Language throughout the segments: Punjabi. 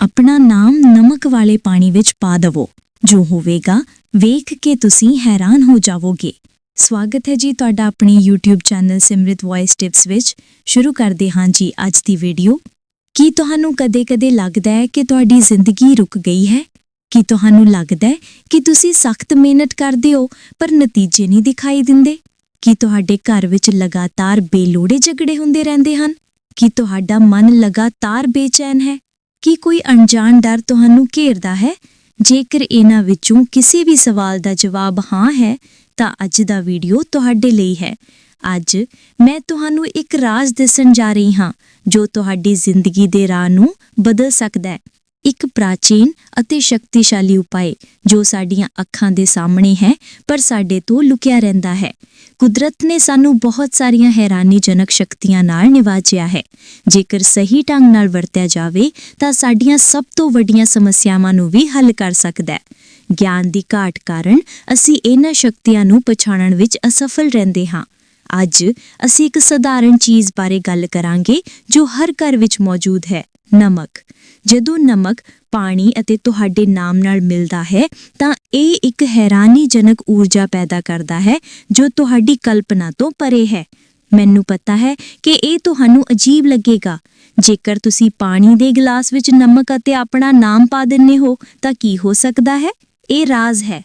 ਆਪਣਾ ਨਾਮ ਨਮਕ ਵਾਲੇ ਪਾਣੀ ਵਿੱਚ ਪਾ ਦਵੋ। ਜੋ ਹੋਵੇਗਾ, ਵੇਖ ਕੇ ਤੁਸੀਂ ਹੈਰਾਨ ਹੋ ਜਾਵੋਗੇ। ਸਵਾਗਤ ਹੈ ਜੀ ਤੁਹਾਡਾ ਆਪਣੀ YouTube channel Simrit voice tips ਵਿੱਚ। ਸ਼ੁਰੂ ਕਰਦੇ ਹਾਂ ਜੀ ਅੱਜ ਦੀ ਵੀਡੀਓ ਕੀ ਤੁਹਾਨੂੰ ਕਦੇ-ਕਦੇ ਲੱਗਦਾ ਹੈ ਕਿ ਤੁਹਾਡੀ ਜ਼ਿੰਦਗੀ ਰੁਕ ਗਈ ਹੈ? ਕੀ ਤੁਹਾਨੂੰ ਲੱਗਦਾ ਹੈ ਕਿ ਤੁਸੀਂ ਸਖਤ ਮਿਹਨਤ ਕਰਦੇ ਹੋ, ਪਰ ਨਤੀਜੇ ਨਹੀਂ ਦਿਖਾਈ ਦਿੰਦੇ? ਕੀ ਤੁਹਾਡੇ ਘਰ ਵਿੱਚ ਲਗਾਤਾਰ ਬੇਲੋੜੇ ਝਗੜੇ ਹੁੰਦੇ ਰਹਿੰਦੇ ਹਨ? ਕੀ ਤੁਹਾਡਾ ਮਨ ਲਗਾਤਾਰ ਬੇਚੈਨ ਹੈ? ਕੀ ਕੋਈ ਅਣਜਾਣ ਡਰ ਤੁਹਾਨੂੰ ਘੇਰਦਾ ਹੈ? ਜੇਕਰ ਇਹਨਾਂ ਵਿੱਚੋਂ ਕਿਸੇ ਵੀ ਸਵਾਲ ਦਾ ਜਵਾਬ ਹਾਂ ਹੈ, ਤਾਂ ਅੱਜ ਦਾ ਵੀਡੀਓ ਤੁਹਾਡੇ ਲਈ ਹੈ। ਅੱਜ ਮੈਂ ਤੁਹਾਨੂੰ ਇੱਕ ਰਾਜ਼ ਦੱਸਣ ਜਾ ਰਹੀ ਹਾਂ, ਜੋ ਤੁਹਾਡੀ ਜ਼ਿੰਦਗੀ ਦੇ ਰਾਹ ਨੂੰ ਬਦਲ ਸਕਦਾ ਹੈ। ਇੱਕ ਪ੍ਰਾਚੀਨ ਅਤੇ ਸ਼ਕਤੀਸ਼ਾਲੀ ਉਪਾਅ ਜੋ ਸਾਡੀਆਂ ਅੱਖਾਂ ਦੇ ਸਾਹਮਣੇ ਹੈ, ਪਰ ਸਾਡੇ ਤੋਂ ਲੁਕਿਆ ਰਹਿੰਦਾ ਹੈ। ਕੁਦਰਤ ਨੇ ਸਾਨੂੰ ਬਹੁਤ ਸਾਰੀਆਂ ਹੈਰਾਨੀਜਨਕ ਸ਼ਕਤੀਆਂ ਨਾਲ ਨਿਵਾਜਿਆ ਹੈ। ਜੇਕਰ ਸਹੀ ਢੰਗ ਨਾਲ ਵਰਤਿਆ ਜਾਵੇ, ਤਾਂ ਸਾਡੀਆਂ ਸਭ ਤੋਂ ਵੱਡੀਆਂ ਸਮੱਸਿਆਵਾਂ ਨੂੰ ਵੀ ਹੱਲ ਕਰ ਸਕਦਾ ਹੈ। ਗਿਆਨ ਦੀ ਘਾਟ ਕਾਰਨ ਅਸੀਂ ਇਹਨਾਂ ਸ਼ਕਤੀਆਂ ਨੂੰ ਪਛਾਣਨ ਵਿੱਚ ਅਸਫਲ ਰਹਿੰਦੇ ਹਾਂ। ਅੱਜ ਅਸੀਂ ਇੱਕ ਸਧਾਰਨ ਚੀਜ਼ ਬਾਰੇ ਗੱਲ ਕਰਾਂਗੇ, ਜੋ ਹਰ ਘਰ ਵਿੱਚ ਮੌਜੂਦ ਹੈ, ਨਮਕ। ਜਦੋਂ ਨਮਕ, ਪਾਣੀ ਅਤੇ ਤੁਹਾਡੇ ਨਾਮ ਨਾਲ ਮਿਲਦਾ ਹੈ, ਤਾਂ ਇਹ ਇੱਕ ਹੈਰਾਨੀਜਨਕ ਊਰਜਾ ਪੈਦਾ ਕਰਦਾ ਹੈ, ਜੋ ਤੁਹਾਡੀ ਕਲਪਨਾ ਤੋਂ ਪਰੇ ਹੈ। ਮੈਨੂੰ ਪਤਾ ਹੈ ਕਿ ਇਹ ਤੁਹਾਨੂੰ ਅਜੀਬ ਲੱਗੇਗਾ। ਜੇਕਰ ਤੁਸੀਂ ਪਾਣੀ ਦੇ ਗਲਾਸ ਵਿੱਚ ਨਮਕ ਅਤੇ ਆਪਣਾ ਨਾਮ ਪਾ ਦਿੰਦੇ ਹੋ, ਤਾਂ ਕੀ ਹੋ ਸਕਦਾ ਹੈ? ਇਹ ਰਾਜ਼ ਹੈ।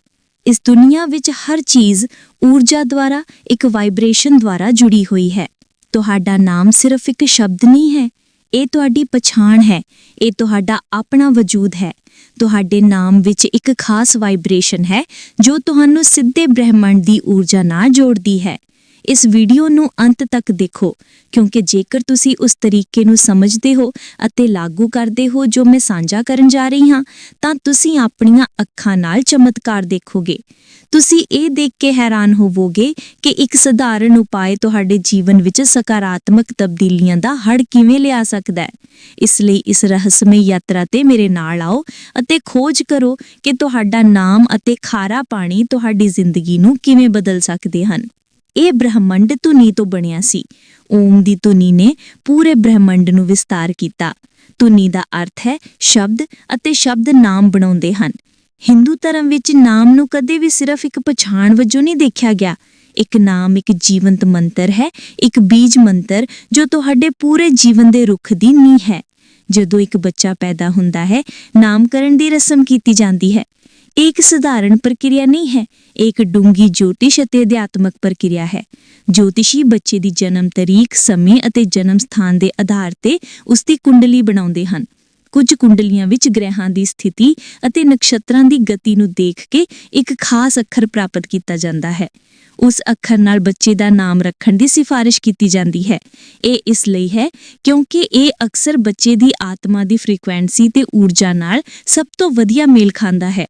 ਇਸ ਦੁਨੀਆ ਵਿੱਚ ਹਰ ਚੀਜ਼ ਊਰਜਾ ਦੁਆਰਾ, ਇੱਕ ਵਾਈਬ੍ਰੇਸ਼ਨ ਦੁਆਰਾ ਜੁੜੀ ਹੋਈ ਹੈ। ਤੁਹਾਡਾ ਨਾਮ ਸਿਰਫ ਇੱਕ ਸ਼ਬਦ ਨਹੀਂ ਹੈ। ਇਹ ਤੁਹਾਡੀ ਪਛਾਣ ਹੈ, ਇਹ ਤੁਹਾਡਾ ਆਪਣਾ ਵਜੂਦ ਹੈ। ਤੁਹਾਡੇ ਨਾਮ ਵਿੱਚ ਇੱਕ ਖਾਸ ਵਾਈਬ੍ਰੇਸ਼ਨ ਹੈ, ਜੋ ਤੁਹਾਨੂੰ ਸਿੱਧੇ ਬ੍ਰਹਿਮੰਡ ਦੀ ਊਰਜਾ ਨਾਲ ਜੋੜਦੀ ਹੈ। ਇਸ ਵੀਡੀਓ ਨੂੰ ਅੰਤ ਤੱਕ ਦੇਖੋ, ਕਿਉਂਕਿ ਜੇਕਰ ਤੁਸੀਂ ਉਸ ਤਰੀਕੇ ਨੂੰ ਸਮਝਦੇ ਹੋ ਅਤੇ ਲਾਗੂ ਕਰਦੇ ਹੋ ਜੋ ਮੈਂ ਸਾਂਝਾ ਕਰਨ ਜਾ ਰਹੀ ਹਾਂ, ਤਾਂ ਤੁਸੀਂ ਆਪਣੀਆਂ ਅੱਖਾਂ ਨਾਲ ਚਮਤਕਾਰ ਦੇਖੋਗੇ। ਤੁਸੀਂ ਇਹ ਦੇਖ ਕੇ ਹੈਰਾਨ ਹੋਵੋਗੇ ਕਿ ਇੱਕ ਸਧਾਰਨ ਉਪਾਅ ਤੁਹਾਡੇ ਜੀਵਨ ਵਿੱਚ ਸਕਾਰਾਤਮਕ ਤਬਦੀਲੀਆਂ ਦਾ ਹੜ ਕਿਵੇਂ ਲਿਆ ਸਕਦਾ ਹੈ। ਇਸ ਲਈ ਇਸ ਰਹੱਸਮਈ ਯਾਤਰਾ ਤੇ ਮੇਰੇ ਨਾਲ ਆਓ ਅਤੇ ਖੋਜ ਕਰੋ ਕਿ ਤੁਹਾਡਾ ਨਾਮ ਅਤੇ ਖਾਰਾ ਪਾਣੀ ਤੁਹਾਡੀ ਜ਼ਿੰਦਗੀ ਨੂੰ ਕਿਵੇਂ ਬਦਲ ਸਕਦੇ ਹਨ। ਇਹ ਬ੍ਰਹਮੰਡ ਧੁਨੀ ਤੋਂ ਬਣਿਆ ਸੀ। ਓਮ ਦੀ ਧੁਨੀ ਨੇ ਪੂਰੇ ਬ੍ਰਹਮੰਡ ਨੂੰ ਵਿਸਤਾਰ ਕੀਤਾ। ਧੁਨੀ ਦਾ ਅਰਥ ਹੈ ਸ਼ਬਦ ਅਤੇ ਸ਼ਬਦ ਨਾਮ ਬਣਾਉਂਦੇ ਹਨ। ਹਿੰਦੂ ਧਰਮ ਵਿੱਚ ਨਾਮ ਨੂੰ ਕਦੇ ਵੀ ਸਿਰਫ ਇੱਕ ਪਛਾਣ ਵਜੋਂ ਨਹੀਂ ਦੇਖਿਆ ਗਿਆ। ਇੱਕ ਨਾਮ ਇੱਕ ਜੀਵੰਤ ਮੰਤਰ ਹੈ, ਇੱਕ ਬੀਜ ਮੰਤਰ ਜੋ ਤੁਹਾਡੇ ਪੂਰੇ ਜੀਵਨ ਦੇ ਰੁੱਖ ਦੀ ਨੀਂਹ ਹੈ। ਜਦੋਂ ਇੱਕ ਬੱਚਾ ਪੈਦਾ ਹੁੰਦਾ ਹੈ, ਨਾਮਕਰਨ ਦੀ ਰਸਮ ਕੀਤੀ ਜਾਂਦੀ ਹੈ। ਇਹ ਇੱਕ ਸਧਾਰਨ ਪ੍ਰਕਿਰਿਆ ਨਹੀਂ ਹੈ ਇਹ ਇੱਕ ਡੂੰਗੀ ਜੋਤਿਸ਼ ਅਤੇ ਅਧਿਆਤਮਕ ਪ੍ਰਕਿਰਿਆ ਹੈ ਜੋਤਿਸ਼ੀ ਬੱਚੇ ਦੀ ਜਨਮ ਤਰੀਕ ਸਮੇਂ ਅਤੇ ਜਨਮ ਸਥਾਨ ਦੇ ਆਧਾਰ ਤੇ ਉਸ ਦੀ ਕੁੰਡਲੀ ਬਣਾਉਂਦੇ ਹਨ ਕੁਝ ਕੁੰਡਲੀਆਂ ਵਿੱਚ ਗ੍ਰਹਿਾਂ ਦੀ ਸਥਿਤੀ ਅਤੇ ਨਕਸ਼ਤਰਾਂ ਦੀ ਗਤੀ ਨੂੰ ਦੇਖ ਕੇ ਇੱਕ ਖਾਸ ਅੱਖਰ ਪ੍ਰਾਪਤ ਕੀਤਾ ਜਾਂਦਾ ਹੈ। ਉਸ ਅੱਖਰ ਨਾਲ ਬੱਚੇ ਦਾ ਨਾਮ ਰੱਖਣ ਦੀ ਸਿਫਾਰਿਸ਼ ਕੀਤੀ ਜਾਂਦੀ ਹੈ। ਇਹ ਇਸ ਲਈ ਹੈ ਕਿਉਂਕਿ ਇਹ ਅਕਸਰ ਬੱਚੇ ਦੀ ਆਤਮਾ ਦੀ ਫ੍ਰੀਕੁਐਂਸੀ ਤੇ ਊਰਜਾ ਨਾਲ ਸਭ ਤੋਂ ਵਧੀਆ ਮੇਲ ਖਾਂਦਾ ਹੈ।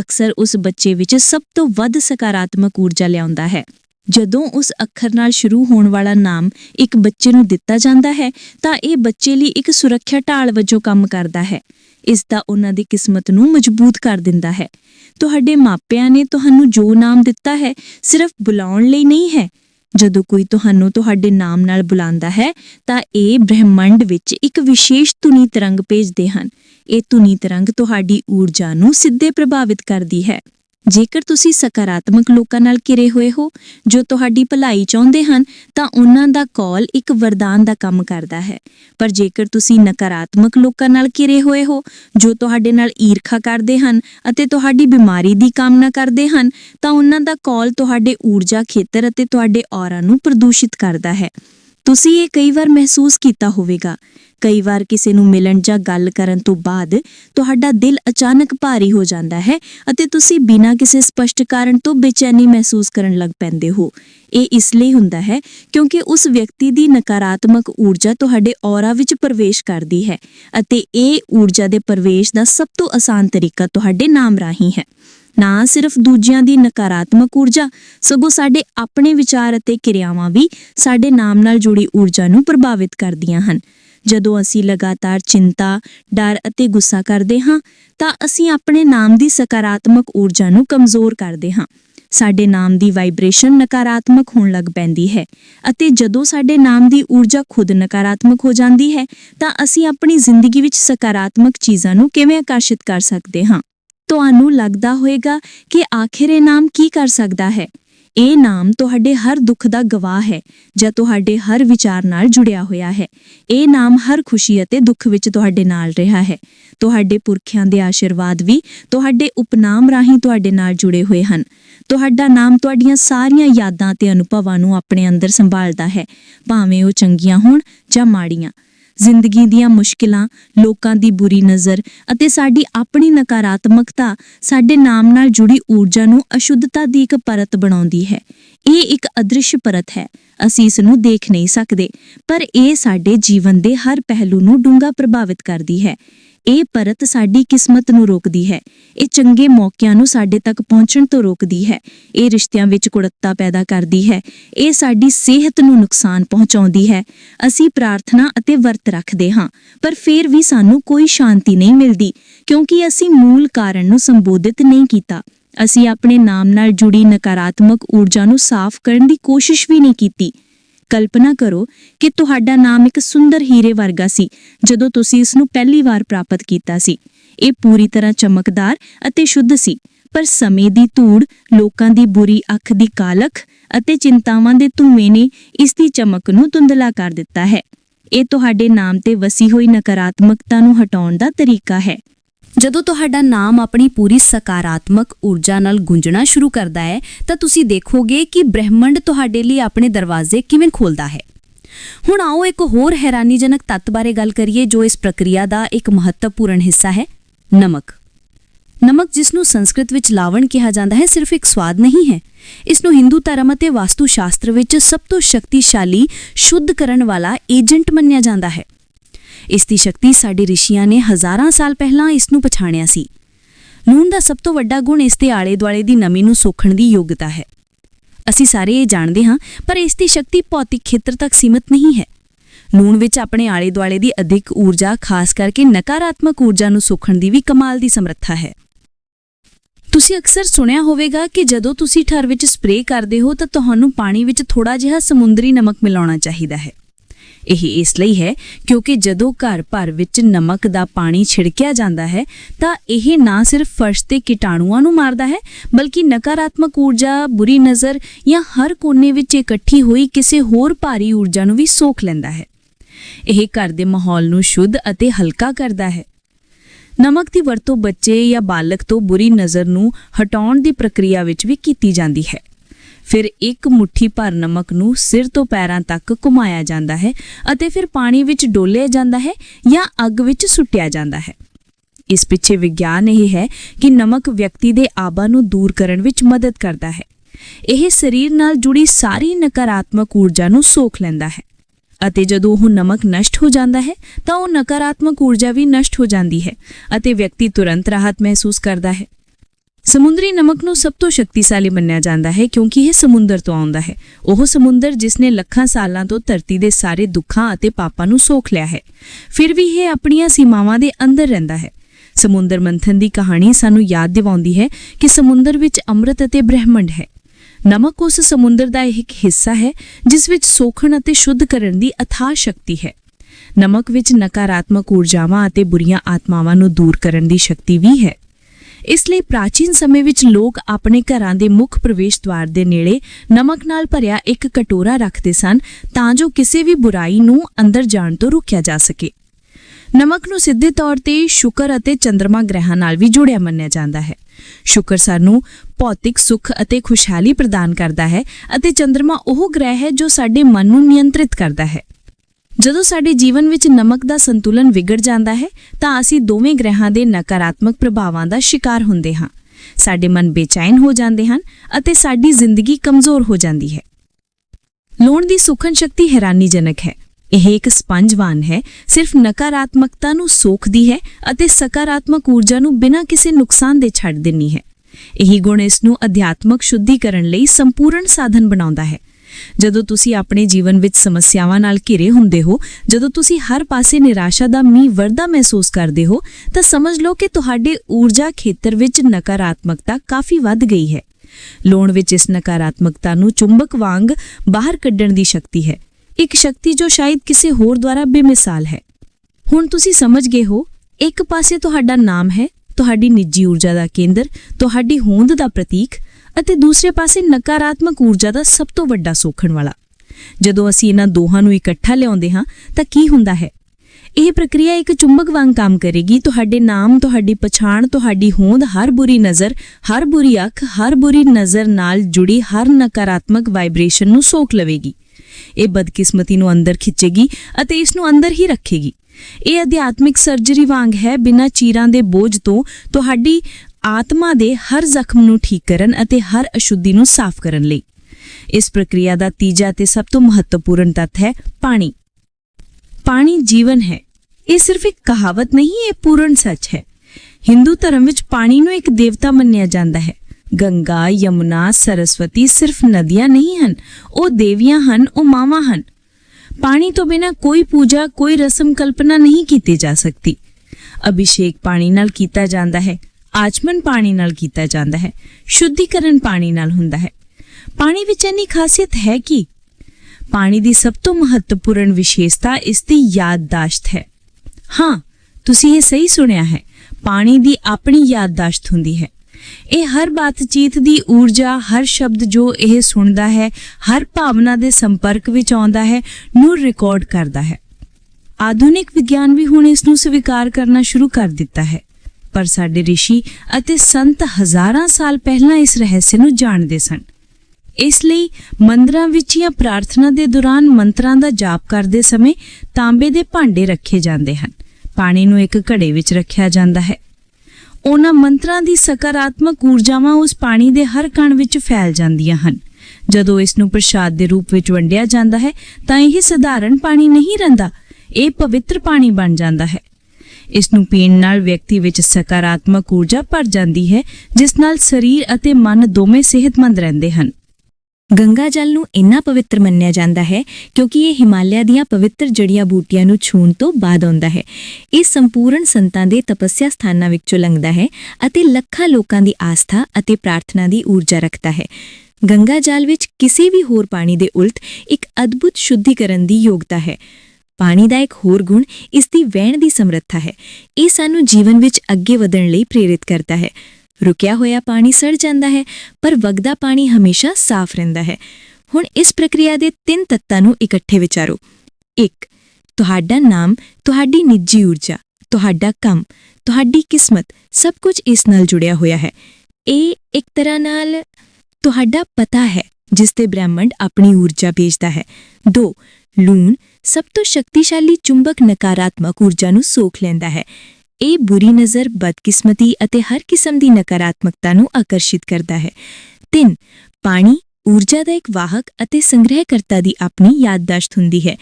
ਅਕਸਰ ਉਸ ਬੱਚੇ ਵਿੱਚ ਸਭ ਤੋਂ ਵੱਧ ਸਕਾਰਾਤਮਕ ਊਰਜਾ ਲਿਆਉਂਦਾ ਹੈ। ਜਦੋਂ ਉਸ ਅੱਖਰ ਨਾਲ ਸ਼ੁਰੂ ਹੋਣ ਵਾਲਾ ਨਾਮ ਇੱਕ ਬੱਚੇ ਨੂੰ ਦਿੱਤਾ ਜਾਂਦਾ ਹੈ, ਤਾਂ ਇਹ ਬੱਚੇ ਲਈ ਇੱਕ ਸੁਰੱਖਿਆ ਢਾਲ ਵਜੋਂ ਕੰਮ ਕਰਦਾ ਹੈ। ਇਸ ਦਾ ਉਹਨਾਂ ਦੀ ਕਿਸਮਤ ਨੂੰ ਮਜ਼ਬੂਤ ਕਰ ਦਿੰਦਾ ਹੈ। ਤੁਹਾਡੇ ਮਾਪਿਆਂ ਨੇ ਤੁਹਾਨੂੰ ਜੋ ਨਾਮ ਦਿੱਤਾ ਹੈ, ਸਿਰਫ ਬੁਲਾਉਣ ਲਈ ਨਹੀਂ ਹੈ। ਜਦੋਂ ਕੋਈ ਤੁਹਾਨੂੰ ਤੁਹਾਡੇ ਨਾਮ ਨਾਲ ਬੁਲਾਉਂਦਾ ਹੈ, ਤਾਂ ਇਹ ਬ੍ਰਹਿਮੰਡ ਵਿੱਚ ਇੱਕ ਵਿਸ਼ੇਸ਼ ਧੁਨੀ ਤਰੰਗ ਭੇਜਦੇ ਹਨ। ਇਹ ਧੁਨੀ ਤਰੰਗ ਤੁਹਾਡੀ ਊਰਜਾ ਨੂੰ ਸਿੱਧੇ ਪ੍ਰਭਾਵਿਤ ਕਰਦੀ ਹੈ। ਜੇਕਰ ਤੁਸੀਂ ਸਕਾਰਾਤਮਕ ਲੋਕਾਂ ਨਾਲ ਘਿਰੇ ਹੋਏ ਹੋ, ਜੋ ਤੁਹਾਡੀ ਭਲਾਈ ਚਾਹੁੰਦੇ ਹਨ, ਤਾਂ ਉਹਨਾਂ ਦਾ ਕਾਲ ਇੱਕ ਵਰਦਾਨ ਦਾ ਕੰਮ ਕਰਦਾ ਹੈ। ਪਰ ਜੇਕਰ ਤੁਸੀਂ ਨਕਾਰਾਤਮਕ ਲੋਕਾਂ ਨਾਲ ਘਿਰੇ ਹੋਏ ਹੋ, ਜੋ ਤੁਹਾਡੇ ਨਾਲ ਈਰਖਾ ਕਰਦੇ ਹਨ ਅਤੇ ਤੁਹਾਡੀ ਬਿਮਾਰੀ ਦੀ ਕਾਮਨਾ ਕਰਦੇ ਹਨ, ਤਾਂ ਉਹਨਾਂ ਦਾ ਕਾਲ ਤੁਹਾਡੇ ਊਰਜਾ ਖੇਤਰ ਅਤੇ ਤੁਹਾਡੇ ਔਰਾ ਨੂੰ ਪ੍ਰਦੂਸ਼ਿਤ ਕਰਦਾ ਹੈ। ਤੁਸੀਂ ਇਹ ਕਈ ਵਾਰ ਮਹਿਸੂਸ ਕੀਤਾ ਹੋਵੇਗਾ। ਕਈ ਵਾਰ ਕਿਸੇ ਨੂੰ ਮਿਲਣ ਜਾਂ ਗੱਲ ਕਰਨ ਤੋਂ ਬਾਅਦ ਤੁਹਾਡਾ ਦਿਲ ਅਚਾਨਕ ਭਾਰੀ ਹੋ ਜਾਂਦਾ ਹੈ ਅਤੇ ਤੁਸੀਂ ਬਿਨਾਂ ਕਿਸੇ ਸਪਸ਼ਟ ਕਾਰਨ ਤੋਂ ਬੇਚੈਨੀ ਮਹਿਸੂਸ ਕਰਨ ਲੱਗ ਪੈਂਦੇ ਹੋ। ਇਹ ਇਸ ਲਈ ਹੁੰਦਾ ਹੈ ਕਿਉਂਕਿ ਉਸ ਵਿਅਕਤੀ ਦੀ ਨਕਾਰਾਤਮਕ ਊਰਜਾ ਤੁਹਾਡੇ ਔਰਾ ਵਿੱਚ ਪ੍ਰਵੇਸ਼ ਕਰਦੀ ਹੈ ਅਤੇ ਇਹ ਊਰਜਾ ਦੇ ਪ੍ਰਵੇਸ਼ ਦਾ ਸਭ ਤੋਂ ਆਸਾਨ ਤਰੀਕਾ ਤੁਹਾਡੇ ਨਾਮ ਰਾਹੀਂ ਹੈ। ਨਾ ਸਿਰਫ ਦੂਜਿਆਂ ਦੀ ਨਕਾਰਾਤਮਕ ਊਰਜਾ, ਸਗੋਂ ਸਾਡੇ ਆਪਣੇ ਵਿਚਾਰ ਅਤੇ ਕਿਰਿਆਵਾਂ ਵੀ ਸਾਡੇ ਨਾਮ ਨਾਲ ਜੁੜੀ ਊਰਜਾ ਨੂੰ ਪ੍ਰਭਾਵਿਤ ਕਰਦੀਆਂ ਹਨ। ਜਦੋਂ ਅਸੀਂ ਲਗਾਤਾਰ ਚਿੰਤਾ, ਡਰ ਅਤੇ ਗੁੱਸਾ ਕਰਦੇ ਹਾਂ ਤਾਂ ਅਸੀਂ ਆਪਣੇ ਨਾਮ ਦੀ ਸਕਾਰਾਤਮਕ ਊਰਜਾ ਨੂੰ ਕਮਜ਼ੋਰ ਕਰਦੇ ਹਾਂ। ਸਾਡੇ ਨਾਮ ਦੀ ਵਾਈਬ੍ਰੇਸ਼ਨ ਨਕਾਰਾਤਮਕ ਹੋਣ ਲੱਗ ਪੈਂਦੀ ਹੈ ਅਤੇ ਜਦੋਂ ਸਾਡੇ ਨਾਮ ਦੀ ਊਰਜਾ ਖੁਦ ਨਕਾਰਾਤਮਕ ਹੋ ਜਾਂਦੀ ਹੈ ਤਾਂ ਅਸੀਂ ਆਪਣੀ ਜ਼ਿੰਦਗੀ ਵਿੱਚ ਸਕਾਰਾਤਮਕ ਚੀਜ਼ਾਂ ਨੂੰ ਕਿਵੇਂ ਆਕਰਸ਼ਿਤ ਕਰ ਸਕਦੇ ਹਾਂ? ਤੁਹਾਨੂੰ ਲੱਗਦਾ ਹੋਵੇਗਾ ਕਿ ਆਖਿਰ ਇਹ ਨਾਮ ਕੀ ਕਰ ਸਕਦਾ ਹੈ? ਇਹ ਨਾਮ ਤੁਹਾਡੇ ਹਰ ਦੁੱਖ ਦਾ ਗਵਾਹ ਹੈ, ਜਾਂ ਤੁਹਾਡੇ ਹਰ ਵਿਚਾਰ ਨਾਲ ਜੁੜਿਆ ਹੋਇਆ ਹੈ। ਇਹ ਨਾਮ ਹਰ ਖੁਸ਼ੀ ਅਤੇ ਦੁੱਖ ਵਿੱਚ ਤੁਹਾਡੇ ਨਾਲ ਰਿਹਾ ਹੈ। ਤੁਹਾਡੇ ਪੁਰਖਿਆਂ ਦੇ ਆਸ਼ੀਰਵਾਦ ਵੀ ਤੁਹਾਡੇ ਉਪਨਾਮ ਰਾਹੀਂ ਤੁਹਾਡੇ ਨਾਲ ਜੁੜੇ ਹੋਏ ਹਨ। ਤੁਹਾਡਾ ਨਾਮ ਤੁਹਾਡੀਆਂ ਸਾਰੀਆਂ ਯਾਦਾਂ ਤੇ ਅਨੁਭਵਾਂ ਨੂੰ ਆਪਣੇ ਅੰਦਰ ਸੰਭਾਲਦਾ ਹੈ। ਭਾਵੇਂ ਉਹ ਚੰਗੀਆਂ ਹੋਣ ਜਾਂ ਮਾੜੀਆਂ ਜ਼ਿੰਦਗੀ ਦੀਆਂ ਮੁਸ਼ਕਿਲਾਂ, ਲੋਕਾਂ ਦੀ ਬੁਰੀ ਨਜ਼ਰ ਅਤੇ ਸਾਡੀ ਆਪਣੀ ਨਕਾਰਾਤਮਕਤਾ ਸਾਡੇ ਨਾਮ ਨਾਲ ਜੁੜੀ ਊਰਜਾ ਨੂੰ ਅਸ਼ੁੱਧਤਾ ਦੀ ਇੱਕ ਪਰਤ ਬਣਾਉਂਦੀ ਹੈ। ਇਹ ਇੱਕ ਅਦ੍ਰਿਸ਼ ਪਰਤ ਹੈ। ਅਸੀਂ ਇਸ ਨੂੰ ਦੇਖ ਨਹੀਂ ਸਕਦੇ, ਪਰ ਇਹ ਸਾਡੇ ਜੀਵਨ ਦੇ ਹਰ ਪਹਿਲੂ ਨੂੰ ਡੂੰਘਾ ਪ੍ਰਭਾਵਿਤ ਕਰਦੀ ਹੈ। ਇਹ ਪਰਤ ਸਾਡੀ ਕਿਸਮਤ ਨੂੰ ਰੋਕਦੀ ਹੈ। ਇਹ ਚੰਗੇ ਮੌਕਿਆਂ ਨੂੰ ਸਾਡੇ ਤੱਕ ਪਹੁੰਚਣ ਤੋਂ ਰੋਕਦੀ ਹੈ। ਇਹ ਰਿਸ਼ਤਿਆਂ ਵਿੱਚ ਕੁੜੱਤਾ ਪੈਦਾ ਕਰਦੀ ਹੈ। ਇਹ ਸਾਡੀ ਸਿਹਤ ਨੂੰ ਨੁਕਸਾਨ ਪਹੁੰਚਾਉਂਦੀ ਹੈ। ਅਸੀਂ ਪ੍ਰਾਰਥਨਾ ਅਤੇ ਵਰਤ ਰੱਖਦੇ ਹਾਂ, ਪਰ ਫਿਰ ਵੀ ਸਾਨੂੰ ਕੋਈ ਸ਼ਾਂਤੀ ਨਹੀਂ ਮਿਲਦੀ, ਕਿਉਂਕਿ ਅਸੀਂ ਮੂਲ ਕਾਰਨ ਨੂੰ ਸੰਬੋਧਿਤ ਨਹੀਂ ਕੀਤਾ। ਅਸੀਂ ਆਪਣੇ ਨਾਮ ਨਾਲ ਜੁੜੀ ਨਕਾਰਾਤਮਕ ਊਰਜਾ ਨੂੰ ਸਾਫ਼ ਕਰਨ ਦੀ ਕੋਸ਼ਿਸ਼ ਵੀ ਨਹੀਂ ਕੀਤੀ। ਕਲਪਨਾ ਕਰੋ ਕਿ ਤੁਹਾਡਾ ਨਾਮ ਇੱਕ ਸੁੰਦਰ ਹੀਰੇ ਵਰਗਾ ਸੀ, ਜਦੋਂ ਤੁਸੀਂ ਇਸ ਨੂੰ ਪਹਿਲੀ ਵਾਰ ਪ੍ਰਾਪਤ ਕੀਤਾ ਸੀ। ਇਹ ਪੂਰੀ ਤਰ੍ਹਾਂ ਚਮਕਦਾਰ ਅਤੇ ਸ਼ੁੱਧ ਸੀ, ਪਰ ਸਮੇਂ ਦੀ ਧੂੜ, ਲੋਕਾਂ ਦੀ ਬੁਰੀ ਅੱਖ ਦੀ ਕਾਲਖ ਅਤੇ ਚਿੰਤਾਵਾਂ ਦੇ ਧੂਏ ਨੇ ਇਸ ਦੀ ਚਮਕ ਨੂੰ ਧੁੰਦਲਾ ਕਰ ਦਿੱਤਾ ਹੈ। ਇਹ ਤੁਹਾਡੇ ਨਾਮ ਤੇ ਵਸੀ ਹੋਈ ਨਕਾਰਾਤਮਕਤਾ ਨੂੰ ਹਟਾਉਣ ਦਾ ਤਰੀਕਾ ਹੈ। ਜਦੋਂ ਤੁਹਾਡਾ ਨਾਮ ਆਪਣੀ ਪੂਰੀ ਸਕਾਰਾਤਮਕ ਊਰਜਾ ਨਾਲ ਗੂੰਜਣਾ ਸ਼ੁਰੂ ਕਰਦਾ ਹੈ, ਤਾਂ ਤੁਸੀਂ ਦੇਖੋਗੇ ਕਿ ਬ੍ਰਹਿਮੰਡ ਤੁਹਾਡੇ ਲਈ ਆਪਣੇ ਦਰਵਾਜ਼ੇ ਕਿਵੇਂ ਖੋਲਦਾ ਹੈ। ਹੁਣ ਆਓ ਇੱਕ ਹੋਰ ਹੈਰਾਨੀਜਨਕ ਤੱਤ ਬਾਰੇ ਗੱਲ ਕਰੀਏ, ਜੋ ਇਸ ਪ੍ਰਕਿਰਿਆ ਦਾ ਇੱਕ ਮਹੱਤਵਪੂਰਨ ਹਿੱਸਾ ਹੈ, ਨਮਕ। ਨਮਕ ਜਿਸ ਨੂੰ ਸੰਸਕ੍ਰਿਤ ਵਿੱਚ ਲਾਵਣ ਕਿਹਾ ਜਾਂਦਾ ਹੈ, ਸਿਰਫ ਇੱਕ ਸਵਾਦ ਨਹੀਂ ਹੈ। ਇਸ ਨੂੰ ਹਿੰਦੂ ਧਰਮ ਅਤੇ ਵਾਸਤੂ ਸ਼ਾਸਤਰ ਵਿੱਚ ਸਭ ਤੋਂ ਸ਼ਕਤੀਸ਼ਾਲੀ ਸ਼ੁੱਧ ਕਰਨ ਵਾਲਾ ਏਜੰਟ ਮੰਨਿਆ ਜਾਂਦਾ ਹੈ। ਇਸ ਦੀ ਸ਼ਕਤੀ ਸਾਡੇ ਰਿਸ਼ੀਆਂ ਨੇ ਹਜ਼ਾਰਾਂ ਸਾਲ ਪਹਿਲਾਂ ਇਸ ਨੂੰ ਪਛਾਣਿਆ ਸੀ। ਲੂਣ ਦਾ ਸਭ ਤੋਂ ਵੱਡਾ ਗੁਣ ਇਸ ਦੇ ਆਲੇ-ਦੁਆਲੇ ਦੀ ਨਮੀ ਨੂੰ ਸੋਖਣ ਦੀ ਯੋਗਤਾ ਹੈ। ਅਸੀਂ ਸਾਰੇ ਇਹ ਜਾਣਦੇ ਹਾਂ, ਪਰ ਇਸ ਦੀ ਸ਼ਕਤੀ ਭੌਤਿਕ ਖੇਤਰ ਤੱਕ ਸੀਮਿਤ ਨਹੀਂ ਹੈ। ਲੂਣ ਵਿੱਚ ਆਪਣੇ ਆਲੇ-ਦੁਆਲੇ ਦੀ ਅਧਿਕ ਊਰਜਾ, ਖਾਸ ਕਰਕੇ ਨਕਾਰਾਤਮਕ ਊਰਜਾ ਨੂੰ ਸੋਖਣ ਦੀ ਵੀ ਕਮਾਲ ਦੀ ਸਮਰੱਥਾ ਹੈ। ਤੁਸੀਂ ਅਕਸਰ ਸੁਣਿਆ ਹੋਵੇਗਾ ਕਿ ਜਦੋਂ ਤੁਸੀਂ ਠਰ ਵਿੱਚ ਸਪਰੇਅ ਕਰਦੇ ਹੋ ਤਾਂ ਤੁਹਾਨੂੰ ਪਾਣੀ ਵਿੱਚ ਥੋੜਾ ਜਿਹਾ ਸਮੁੰਦਰੀ ਨਮਕ ਮਿਲਾਉਣਾ ਚਾਹੀਦਾ ਹੈ। ਇਹ ਇਸ ਲਈ ਹੈ ਕਿਉਂਕਿ ਜਦੋਂ ਘਰ ਭਰ ਵਿੱਚ ਨਮਕ ਦਾ ਪਾਣੀ ਛਿੜਕਿਆ ਜਾਂਦਾ ਹੈ, ਤਾਂ ਇਹ ਨਾ ਸਿਰਫ ਫਰਸ਼ ਤੇ ਕੀਟਾਣੂਆਂ ਨੂੰ ਮਾਰਦਾ ਹੈ, ਬਲਕਿ ਨਕਾਰਾਤਮਕ ਊਰਜਾ, ਬੁਰੀ ਨਜ਼ਰ ਜਾਂ ਹਰ ਕੋਨੇ ਵਿੱਚ ਇਕੱਠੀ ਹੋਈ ਕਿਸੇ ਹੋਰ ਭਾਰੀ ਊਰਜਾ ਨੂੰ ਵੀ ਸੋਖ ਲੈਂਦਾ ਹੈ। ਇਹ ਘਰ ਦੇ ਮਾਹੌਲ ਨੂੰ ਸ਼ੁੱਧ ਅਤੇ ਹਲਕਾ ਕਰਦਾ ਹੈ। ਨਮਕ ਦੀ ਵਰਤੋਂ ਬੱਚੇ ਜਾਂ ਬਾਲਕ ਤੋਂ ਬੁਰੀ ਨਜ਼ਰ ਨੂੰ ਹਟਾਉਣ ਦੀ ਪ੍ਰਕਿਰਿਆ ਵਿੱਚ ਵੀ ਕੀਤੀ ਜਾਂਦੀ ਹੈ। ਫਿਰ ਇੱਕ ਮੁਠੀ ਭਰ ਨਮਕ ਨੂੰ ਸਿਰ ਤੋਂ ਪੈਰਾਂ ਤੱਕ ਘੁਮਾਇਆ ਜਾਂਦਾ ਹੈ ਅਤੇ ਫਿਰ ਪਾਣੀ ਵਿੱਚ ਡੋਲਿਆ ਜਾਂਦਾ ਹੈ ਜਾਂ ਅੱਗ ਵਿੱਚ ਸੁੱਟਿਆ ਜਾਂਦਾ ਹੈ। ਇਸ ਪਿੱਛੇ ਵਿਗਿਆਨ ਇਹ ਹੈ ਕਿ ਨਮਕ ਵਿਅਕਤੀ ਦੇ ਆਬਾ ਨੂੰ ਦੂਰ ਕਰਨ ਵਿੱਚ ਮਦਦ ਕਰਦਾ ਹੈ। ਇਹ ਸਰੀਰ ਨਾਲ ਜੁੜੀ ਸਾਰੀ ਨਕਾਰਾਤਮਕ ਊਰਜਾ ਨੂੰ ਸੋਖ ਲੈਂਦਾ ਹੈ ਅਤੇ ਜਦੋਂ ਉਹ ਨਮਕ ਨਸ਼ਟ ਹੋ ਜਾਂਦਾ ਹੈ, ਤਾਂ ਉਹ ਨਕਾਰਾਤਮਕ ਊਰਜਾ ਵੀ ਨਸ਼ਟ ਹੋ ਜਾਂਦੀ ਹੈ ਅਤੇ ਵਿਅਕਤੀ ਤੁਰੰਤ ਰਾਹਤ ਮਹਿਸੂਸ ਕਰਦਾ ਹੈ। ਸਮੁੰਦਰੀ ਨਮਕ ਨੂੰ ਸਭ ਤੋਂ ਸ਼ਕਤੀਸ਼ਾਲੀ ਮੰਨਿਆ ਜਾਂਦਾ ਹੈ ਕਿਉਂਕਿ ਇਹ ਸਮੁੰਦਰ ਤੋਂ ਆਉਂਦਾ ਹੈ। ਉਹ ਸਮੁੰਦਰ ਜਿਸ ਨੇ ਲੱਖਾਂ ਸਾਲਾਂ ਤੋਂ ਧਰਤੀ ਦੇ ਸਾਰੇ ਦੁੱਖਾਂ ਅਤੇ ਪਾਪਾਂ ਨੂੰ ਸੋਖ ਲਿਆ ਹੈ। ਫਿਰ ਵੀ ਇਹ ਆਪਣੀਆਂ ਸੀਮਾਵਾਂ ਦੇ ਅੰਦਰ ਰਹਿੰਦਾ ਹੈ। ਸਮੁੰਦਰ ਮੰਥਨ ਦੀ ਕਹਾਣੀ ਸਾਨੂੰ ਯਾਦ ਦਿਵਾਉਂਦੀ ਹੈ ਕਿ ਸਮੁੰਦਰ ਵਿੱਚ ਅੰਮ੍ਰਿਤ ਅਤੇ ਬ੍ਰਹਿਮੰਡ ਹੈ। ਨਮਕ ਉਸ ਸਮੁੰਦਰ ਦਾ ਇੱਕ ਹਿੱਸਾ ਹੈ, ਜਿਸ ਵਿੱਚ ਸੋਖਣ ਅਤੇ ਸ਼ੁੱਧ ਕਰਨ ਦੀ ਅਥਾਹ ਸ਼ਕਤੀ ਹੈ। ਨਮਕ ਵਿੱਚ ਨਕਾਰਾਤਮਕ ਊਰਜਾਵਾਂ ਅਤੇ ਬੁਰੀਆਂ ਆਤਮਾਵਾਂ ਨੂੰ ਦੂਰ ਕਰਨ ਦੀ ਸ਼ਕਤੀ ਵੀ ਹੈ। ਇਸ ਲਈ ਪ੍ਰਾਚੀਨ ਸਮੇਂ ਵਿੱਚ ਲੋਕ ਆਪਣੇ ਘਰਾਂ ਦੇ ਮੁੱਖ ਪ੍ਰਵੇਸ਼ ਦੁਆਰ ਦੇ ਨੇੜੇ ਨਮਕ ਨਾਲ ਭਰਿਆ ਇੱਕ ਕਟੋਰਾ ਰੱਖਦੇ ਸਨ ਤਾਂ ਜੋ ਕਿਸੇ ਵੀ ਬੁਰਾਈ ਨੂੰ ਅੰਦਰ ਜਾਣ ਤੋਂ ਰੋਕਿਆ ਜਾ ਸਕੇ। ਨਮਕ ਨੂੰ ਸਿੱਧੇ ਤੌਰ ਤੇ ਸ਼ੁਕਰ ਅਤੇ ਚੰ드ਰਮਾ ਗ੍ਰਹਿਾਂ ਨਾਲ ਵੀ ਜੁੜਿਆ ਮੰਨਿਆ ਜਾਂਦਾ ਹੈ। ਸ਼ੁਕਰ ਸਾਨੂੰ ਭੌਤਿਕ ਸੁੱਖ ਅਤੇ ਖੁਸ਼ਹਾਲੀ ਪ੍ਰਦਾਨ ਕਰਦਾ ਹੈ ਅਤੇ ਚੰ드ਰਮਾ ਉਹ ਗ੍ਰਹਿ ਹੈ ਜੋ ਸਾਡੇ ਮਨ ਨੂੰ ਨਿਯੰਤਰਿਤ ਕਰਦਾ ਹੈ। ਜਦੋਂ ਸਾਡੇ ਜੀਵਨ ਵਿੱਚ ਨਮਕ ਦਾ ਸੰਤੁਲਨ ਵਿਗੜ ਜਾਂਦਾ ਹੈ, ਤਾਂ ਅਸੀਂ ਦੋਵੇਂ ਗ੍ਰਹਿਾਂ ਦੇ ਨਕਾਰਾਤਮਕ ਪ੍ਰਭਾਵਾਂ ਦਾ ਸ਼ਿਕਾਰ ਹੁੰਦੇ ਹਾਂ। ਸਾਡੇ ਮਨ ਬੇਚੈਨ ਹੋ ਜਾਂਦੇ ਹਨ ਅਤੇ ਸਾਡੀ ਜ਼ਿੰਦਗੀ ਕਮਜ਼ੋਰ ਹੋ ਜਾਂਦੀ ਹੈ। ਲੂਣ ਦੀ ਸੁਖਨ ਸ਼ਕਤੀ ਹੈਰਾਨੀਜਨਕ ਹੈ। ਇਹ ਇੱਕ ਸਪੰਜਵਾਨ ਹੈ, ਸਿਰਫ ਨਕਾਰਾਤਮਕਤਾ ਨੂੰ ਸੋਖਦੀ ਹੈ ਅਤੇ ਸਕਾਰਾਤਮਕ ਊਰਜਾ ਨੂੰ ਬਿਨਾਂ ਕਿਸੇ ਨੁਕਸਾਨ ਦੇ ਛੱਡ ਦਿੰਨੀ ਹੈ। ਇਹੀ ਗੁਣ ਇਸ ਨੂੰ ਅਧਿਆਤਮਕ ਸ਼ੁੱਧੀਕਰਨ ਲਈ ਸੰਪੂਰਨ ਸਾਧਨ ਬਣਾਉਂਦਾ ਹੈ। ਜਦੋਂ ਤੁਸੀਂ ਆਪਣੇ ਜੀਵਨ ਵਿੱਚ ਸਮੱਸਿਆਵਾਂ ਨਾਲ ਘਿਰੇ ਹੁੰਦੇ ਹੋ, ਜਦੋਂ ਤੁਸੀਂ ਹਰ ਪਾਸੇ ਨਿਰਾਸ਼ਾ ਦਾ ਮੀਂਹ ਵਰਦਾ ਮਹਿਸੂਸ ਕਰਦੇ ਹੋ, ਤਾਂ ਸਮਝ ਲਓ ਕਿ ਤੁਹਾਡੇ ਊਰਜਾ ਖੇਤਰ ਵਿੱਚ ਨਕਾਰਾਤਮਕਤਾ ਕਾਫੀ ਵੱਧ ਗਈ ਹੈ। ਲੂਣ ਵਿੱਚ ਇਸ ਨਕਾਰਾਤਮਕਤਾ ਨੂੰ ਚੁੰਬਕ ਵਾਂਗ ਬਾਹਰ ਕੱਢਣ ਦੀ ਸ਼ਕਤੀ ਹੈ। ਇੱਕ ਸ਼ਕਤੀ ਜੋ ਸ਼ਾਇਦ ਕਿਸੇ ਹੋਰ ਦੁਆਰਾ ਬੇਮਿਸਾਲ ਹੈ। ਹੁਣ ਤੁਸੀਂ ਸਮਝ ਗਏ ਹੋ, ਇੱਕ ਪਾਸੇ ਤੁਹਾਡਾ ਨਾਮ ਹੈ, ਤੁਹਾਡੀ ਨਿੱਜੀ ਊਰਜਾ ਦਾ ਕੇਂਦਰ, ਤੁਹਾਡੀ ਹੋਂਦ ਦਾ ਪ੍ਰਤੀਕ ਅਤੇ ਦੂਸਰੇ ਪਾਸੇ ਨਕਾਰਾਤਮਕ ਊਰਜਾ ਦਾ ਸਭ ਤੋਂ ਵੱਡਾ ਸੋਖਣ ਵਾਲਾ। ਜਦੋਂ ਅਸੀਂ ਇਹਨਾਂ ਦੋਹਾਂ ਨੂੰ ਇਕੱਠਾ ਲਿਆਉਂਦੇ ਹਾਂ, ਤਾਂ ਕੀ ਹੁੰਦਾ ਹੈ? ਇਹ ਪ੍ਰਕਿਰਿਆ ਇੱਕ ਚੁੰਬਕ ਵਾਂਗ ਕੰਮ ਕਰੇਗੀ। ਤੁਹਾਡੇ ਨਾਮ, ਤੁਹਾਡੀ ਪਛਾਣ, ਤੁਹਾਡੀ ਹੋਂਦ, ਹਰ ਬੁਰੀ ਨਜ਼ਰ, ਹਰ ਬੁਰੀ ਅੱਖ, ਹਰ ਬੁਰੀ ਨਜ਼ਰ ਨਾਲ ਜੁੜੀ ਹਰ ਨਕਾਰਾਤਮਕ ਵਾਈਬ੍ਰੇਸ਼ਨ ਨੂੰ ਸੋਖ ਲਵੇਗੀ। ਇਹ ਬਦਕਿਸਮਤੀ ਨੂੰ ਅੰਦਰ ਖਿੱਚੇਗੀ ਅਤੇ ਇਸ ਨੂੰ ਅੰਦਰ ਹੀ ਰੱਖੇਗੀ। ਇਹ ਅਧਿਆਤਮਿਕ ਸਰਜਰੀ ਵਾਂਗ ਹੈ। ਬਿਨਾਂ ਚੀਰਾਂ ਦੇ ਬੋਝ ਤੋਂ ਤੁਹਾਡੀ ਆਤਮਾ ਦੇ ਹਰ ਜ਼ਖਮ ਨੂੰ ਠੀਕ ਕਰਨ ਅਤੇ ਹਰ ਅਸ਼ੁੱਧੀ ਨੂੰ ਸਾਫ਼ ਕਰਨ ਲਈ। ਇਸ ਪ੍ਰਕਿਰਿਆ ਦਾ ਤੀਜਾ ਤੇ ਸਭ ਤੋਂ ਮਹੱਤਵਪੂਰਨ ਤੱਤ ਹੈ ਪਾਣੀ। ਪਾਣੀ ਜੀਵਨ ਹੈ। ਇਹ ਸਿਰਫ ਇੱਕ ਕਹਾਵਤ ਨਹੀਂ, ਇਹ ਪੂਰਨ ਸੱਚ ਹੈ। ਹਿੰਦੂ ਧਰਮ ਵਿੱਚ ਪਾਣੀ ਨੂੰ ਇੱਕ ਦੇਵਤਾ ਮੰਨਿਆ ਜਾਂਦਾ ਹੈ। ਗੰਗਾ, ਯਮੁਨਾ, ਸਰਸਵਤੀ ਸਿਰਫ ਨਦੀਆਂ ਨਹੀਂ ਹਨ, ਉਹ ਦੇਵੀਆਂ ਹਨ, ਉਹ ਮਾਵਾਂ ਹਨ। ਪਾਣੀ ਤੋਂ ਬਿਨਾ ਕੋਈ ਪੂਜਾ, ਕੋਈ ਰਸਮ ਕਲਪਨਾ ਨਹੀਂ ਕੀਤੀ ਜਾ ਸਕਦੀ। ਅਭਿਸ਼ੇਕ ਪਾਣੀ ਨਾਲ ਕੀਤਾ ਜਾਂਦਾ ਹੈ। ਆਚਮਨ ਪਾਣੀ ਨਾਲ ਕੀਤਾ ਜਾਂਦਾ ਹੈ, ਸ਼ੁੱਧੀਕਰਨ ਪਾਣੀ ਨਾਲ ਹੁੰਦਾ ਹੈ। ਪਾਣੀ ਵਿੱਚ ਇੰਨੀ ਖਾਸੀਅਤ ਹੈ ਕਿ ਪਾਣੀ ਦੀ ਸਭ ਤੋਂ ਮਹੱਤਵਪੂਰਨ ਵਿਸ਼ੇਸ਼ਤਾ ਇਸ ਦੀ ਯਾਦਦਾਸ਼ਤ ਹੈ। ਹਾਂ, ਤੁਸੀਂ ਇਹ ਸਹੀ ਸੁਣਿਆ ਹੈ, ਪਾਣੀ ਦੀ ਆਪਣੀ ਯਾਦਦਾਸ਼ਤ ਹੁੰਦੀ ਹੈ। ਇਹ ਹਰ ਬਾਤਚੀਤ ਦੀ ਊਰਜਾ, ਹਰ ਸ਼ਬਦ ਜੋ ਇਹ ਸੁਣਦਾ ਹੈ, ਹਰ ਭਾਵਨਾ ਦੇ ਸੰਪਰਕ ਵਿੱਚ ਆਉਂਦਾ ਹੈ, ਨੂੰ ਰਿਕਾਰਡ ਕਰਦਾ ਹੈ। ਆਧੁਨਿਕ ਵਿਗਿਆਨ ਵੀ ਹੁਣ ਇਸ ਨੂੰ ਸਵੀਕਾਰ ਕਰਨਾ ਸ਼ੁਰੂ ਕਰ ਦਿੱਤਾ ਹੈ। ਪਰ ਸਾਡੇ ઋષਿ ਅਤੇ ਸੰਤ ਹਜ਼ਾਰਾਂ ਸਾਲ ਪਹਿਲਾਂ ਇਸ ਰਹੱਸ ਨੂੰ ਜਾਣਦੇ ਸਨ। ਇਸ ਲਈ ਮੰਦਰਾਂ ਵਿੱਚ ਜਾਂ ਪ੍ਰਾਰਥਨਾ ਦੇ ਦੌਰਾਨ ਮੰਤਰਾਂ ਦਾ ਜਾਪ ਕਰਦੇ ਸਮੇਂ ਤਾਂਬੇ ਦੇ ਭਾਂਡੇ ਰੱਖੇ ਜਾਂਦੇ ਹਨ। ਪਾਣੀ ਨੂੰ ਇੱਕ ਘੜੇ ਵਿੱਚ ਰੱਖਿਆ ਜਾਂਦਾ ਹੈ। ਉਹਨਾਂ ਮੰਤਰਾਂ ਦੀ ਸਕਾਰਾਤਮਕ ਊਰਜਾਵਾਂ ਉਸ ਪਾਣੀ ਦੇ ਹਰ ਕਣ ਵਿੱਚ ਫੈਲ ਜਾਂਦੀਆਂ ਹਨ। ਜਦੋਂ ਇਸ ਨੂੰ ਪ੍ਰਸ਼ਾਦ ਦੇ ਰੂਪ ਵਿੱਚ ਵੰਡਿਆ ਜਾਂਦਾ ਹੈ, ਤਾਂ ਇਹ ਸਧਾਰਨ ਪਾਣੀ ਨਹੀਂ ਰਹਿੰਦਾ। ਇਹ ਪਵਿੱਤਰ ਪਾਣੀ ਬਣ ਜਾਂਦਾ ਹੈ। ਇਸ ਨੂੰ ਪੀਣ ਨਾਲ ਵਿਅਕਤੀ ਵਿੱਚ ਸਕਾਰਾਤਮਕ ਊਰਜਾ ਭਰ ਜਾਂਦੀ ਹੈ, ਜਿਸ ਨਾਲ ਸਰੀਰ ਅਤੇ ਮਨ ਦੋਵੇਂ ਸਿਹਤਮੰਦ ਰਹਿੰਦੇ ਹਨ। ਗੰਗਾ ਜਲ ਨੂੰ ਇੰਨਾ ਪਵਿੱਤਰ ਮੰਨਿਆ ਜਾਂਦਾ ਹੈ ਕਿਉਂਕਿ ਇਹ ਹਿਮਾਲਿਆ ਦੀਆਂ ਪਵਿੱਤਰ ਜੜੀਆਂ ਬੂਟੀਆਂ ਨੂੰ ਛੂਣ ਤੋਂ ਬਾਅਦ ਆਉਂਦਾ ਹੈ। ਇਹ ਸੰਪੂਰਨ ਸੰਤਾਂ ਦੇ ਤਪੱਸਿਆ ਸਥਾਨਾਂ ਵਿੱਚੋਂ ਲੰਘਦਾ ਹੈ ਅਤੇ ਲੱਖਾਂ ਲੋਕਾਂ ਦੀ ਆਸਥਾ ਅਤੇ ਪ੍ਰਾਰਥਨਾ ਦੀ ਊਰਜਾ ਰੱਖਦਾ ਹੈ। ਗੰਗਾ ਜਲ ਵਿੱਚ ਕਿਸੇ ਵੀ ਹੋਰ ਪਾਣੀ ਦੇ ਉਲਟ ਇੱਕ ਅਦਭੁਤ ਸ਼ੁੱਧੀਕਰਨ ਦੀ ਯੋਗਤਾ ਹੈ। ਪਾਣੀ ਦਾ ਇੱਕ ਹੋਰ ਗੁਣ ਇਸ ਦੀ ਵਹਿਣ ਦੀ ਸਮਰੱਥਾ ਹੈ। ਇਹ ਸਾਨੂੰ ਜੀਵਨ ਵਿੱਚ ਅੱਗੇ ਵਧਣ ਲਈ ਪ੍ਰੇਰਿਤ ਕਰਦਾ ਹੈ। ਰੁਕਿਆ ਹੋਇਆ ਪਾਣੀ ਸੜ ਜਾਂਦਾ ਹੈ, ਪਰ ਵਗਦਾ ਪਾਣੀ ਹਮੇਸ਼ਾ ਸਾਫ਼ ਰਹਿੰਦਾ ਹੈ। ਹੁਣ ਇਸ ਪ੍ਰਕਿਰਿਆ ਦੇ ਤਿੰਨ ਤੱਤਾਂ ਨੂੰ ਇਕੱਠੇ ਵਿਚਾਰੋ। 1 ਤੁਹਾਡਾ ਨਾਮ, ਤੁਹਾਡੀ ਨਿੱਜੀ ਊਰਜਾ, ਤੁਹਾਡਾ ਕੰਮ, ਤੁਹਾਡੀ ਕਿਸਮਤ, ਸਭ ਕੁਝ ਇਸ ਨਾਲ ਜੁੜਿਆ ਹੋਇਆ ਹੈ। ਇਹ ਇੱਕ ਤਰ੍ਹਾਂ ਨਾਲ ਤੁਹਾਡਾ ਪਤਾ ਹੈ, ਜਿਸ ਤੇ ਬ੍ਰਹਿਮੰਡ ਆਪਣੀ ਊਰਜਾ ਭੇਜਦਾ ਹੈ। 2 ਲੂਣ ਸਭ ਤੋਂ ਸ਼ਕਤੀਸ਼ਾਲੀ ਚੁੰਬਕ ਨਕਾਰਾਤਮਕ ਊਰਜਾ ਨੂੰ ਸੋਖ ਲੈਂਦਾ ਹੈ। ਇਹ ਬੁਰੀ ਨਜ਼ਰ, ਬਦਕਿਸਮਤੀ ਅਤੇ ਹਰ ਕਿਸਮ ਦੀ ਨਕਾਰਾਤਮਕਤਾ ਨੂੰ ਆਕਰਸ਼ਿਤ ਕਰਦਾ ਹੈ। 3 ਪਾਣੀ, ਊਰਜਾ ਦਾ ਇੱਕ ਵਾਹਕ ਅਤੇ ਸੰਗ੍ਰਹਿਕਰਤਾ ਦੀ ਆਪਣੀ ਯਾਦਦਾਸ਼ਤ ਹੁੰਦੀ ਹੈ।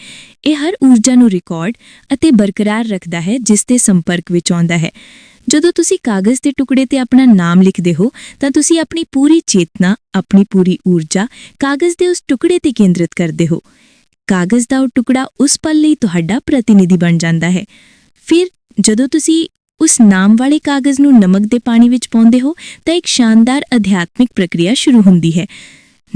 ਇਹ ਹਰ ਊਰਜਾ ਨੂੰ ਰਿਕਾਰਡ ਅਤੇ ਬਰਕਰਾਰ ਰੱਖਦਾ ਹੈ, ਜਿਸ ਦੇ ਸੰਪਰਕ ਵਿੱਚ ਆਉਂਦਾ ਹੈ। ਜਦੋਂ ਤੁਸੀਂ ਕਾਗਜ਼ ਦੇ ਟੁਕੜੇ ਤੇ ਆਪਣਾ ਨਾਮ ਲਿਖਦੇ ਹੋ, ਤਾਂ ਤੁਸੀਂ ਆਪਣੀ ਪੂਰੀ ਚੇਤਨਾ, ਆਪਣੀ ਪੂਰੀ ਊਰਜਾ ਕਾਗਜ਼ ਦੇ ਉਸ ਟੁਕੜੇ ਤੇ ਕੇਂਦਰਿਤ ਕਰਦੇ ਹੋ। ਕਾਗਜ਼ ਦਾ ਉਹ ਟੁਕੜਾ ਉਸ ਪਲ ਲਈ ਤੁਹਾਡਾ ਪ੍ਰਤੀਨਿਧੀ ਬਣ ਜਾਂਦਾ ਹੈ। ਫਿਰ ਜਦੋਂ ਤੁਸੀਂ ਉਸ ਨਾਮ ਵਾਲੇ ਕਾਗਜ਼ ਨੂੰ ਨਮਕ ਦੇ ਪਾਣੀ ਵਿੱਚ ਪਾਉਂਦੇ ਹੋ, ਤਾਂ ਇੱਕ ਸ਼ਾਨਦਾਰ ਅਧਿਆਤਮਿਕ ਪ੍ਰਕਿਰਿਆ ਸ਼ੁਰੂ ਹੁੰਦੀ ਹੈ।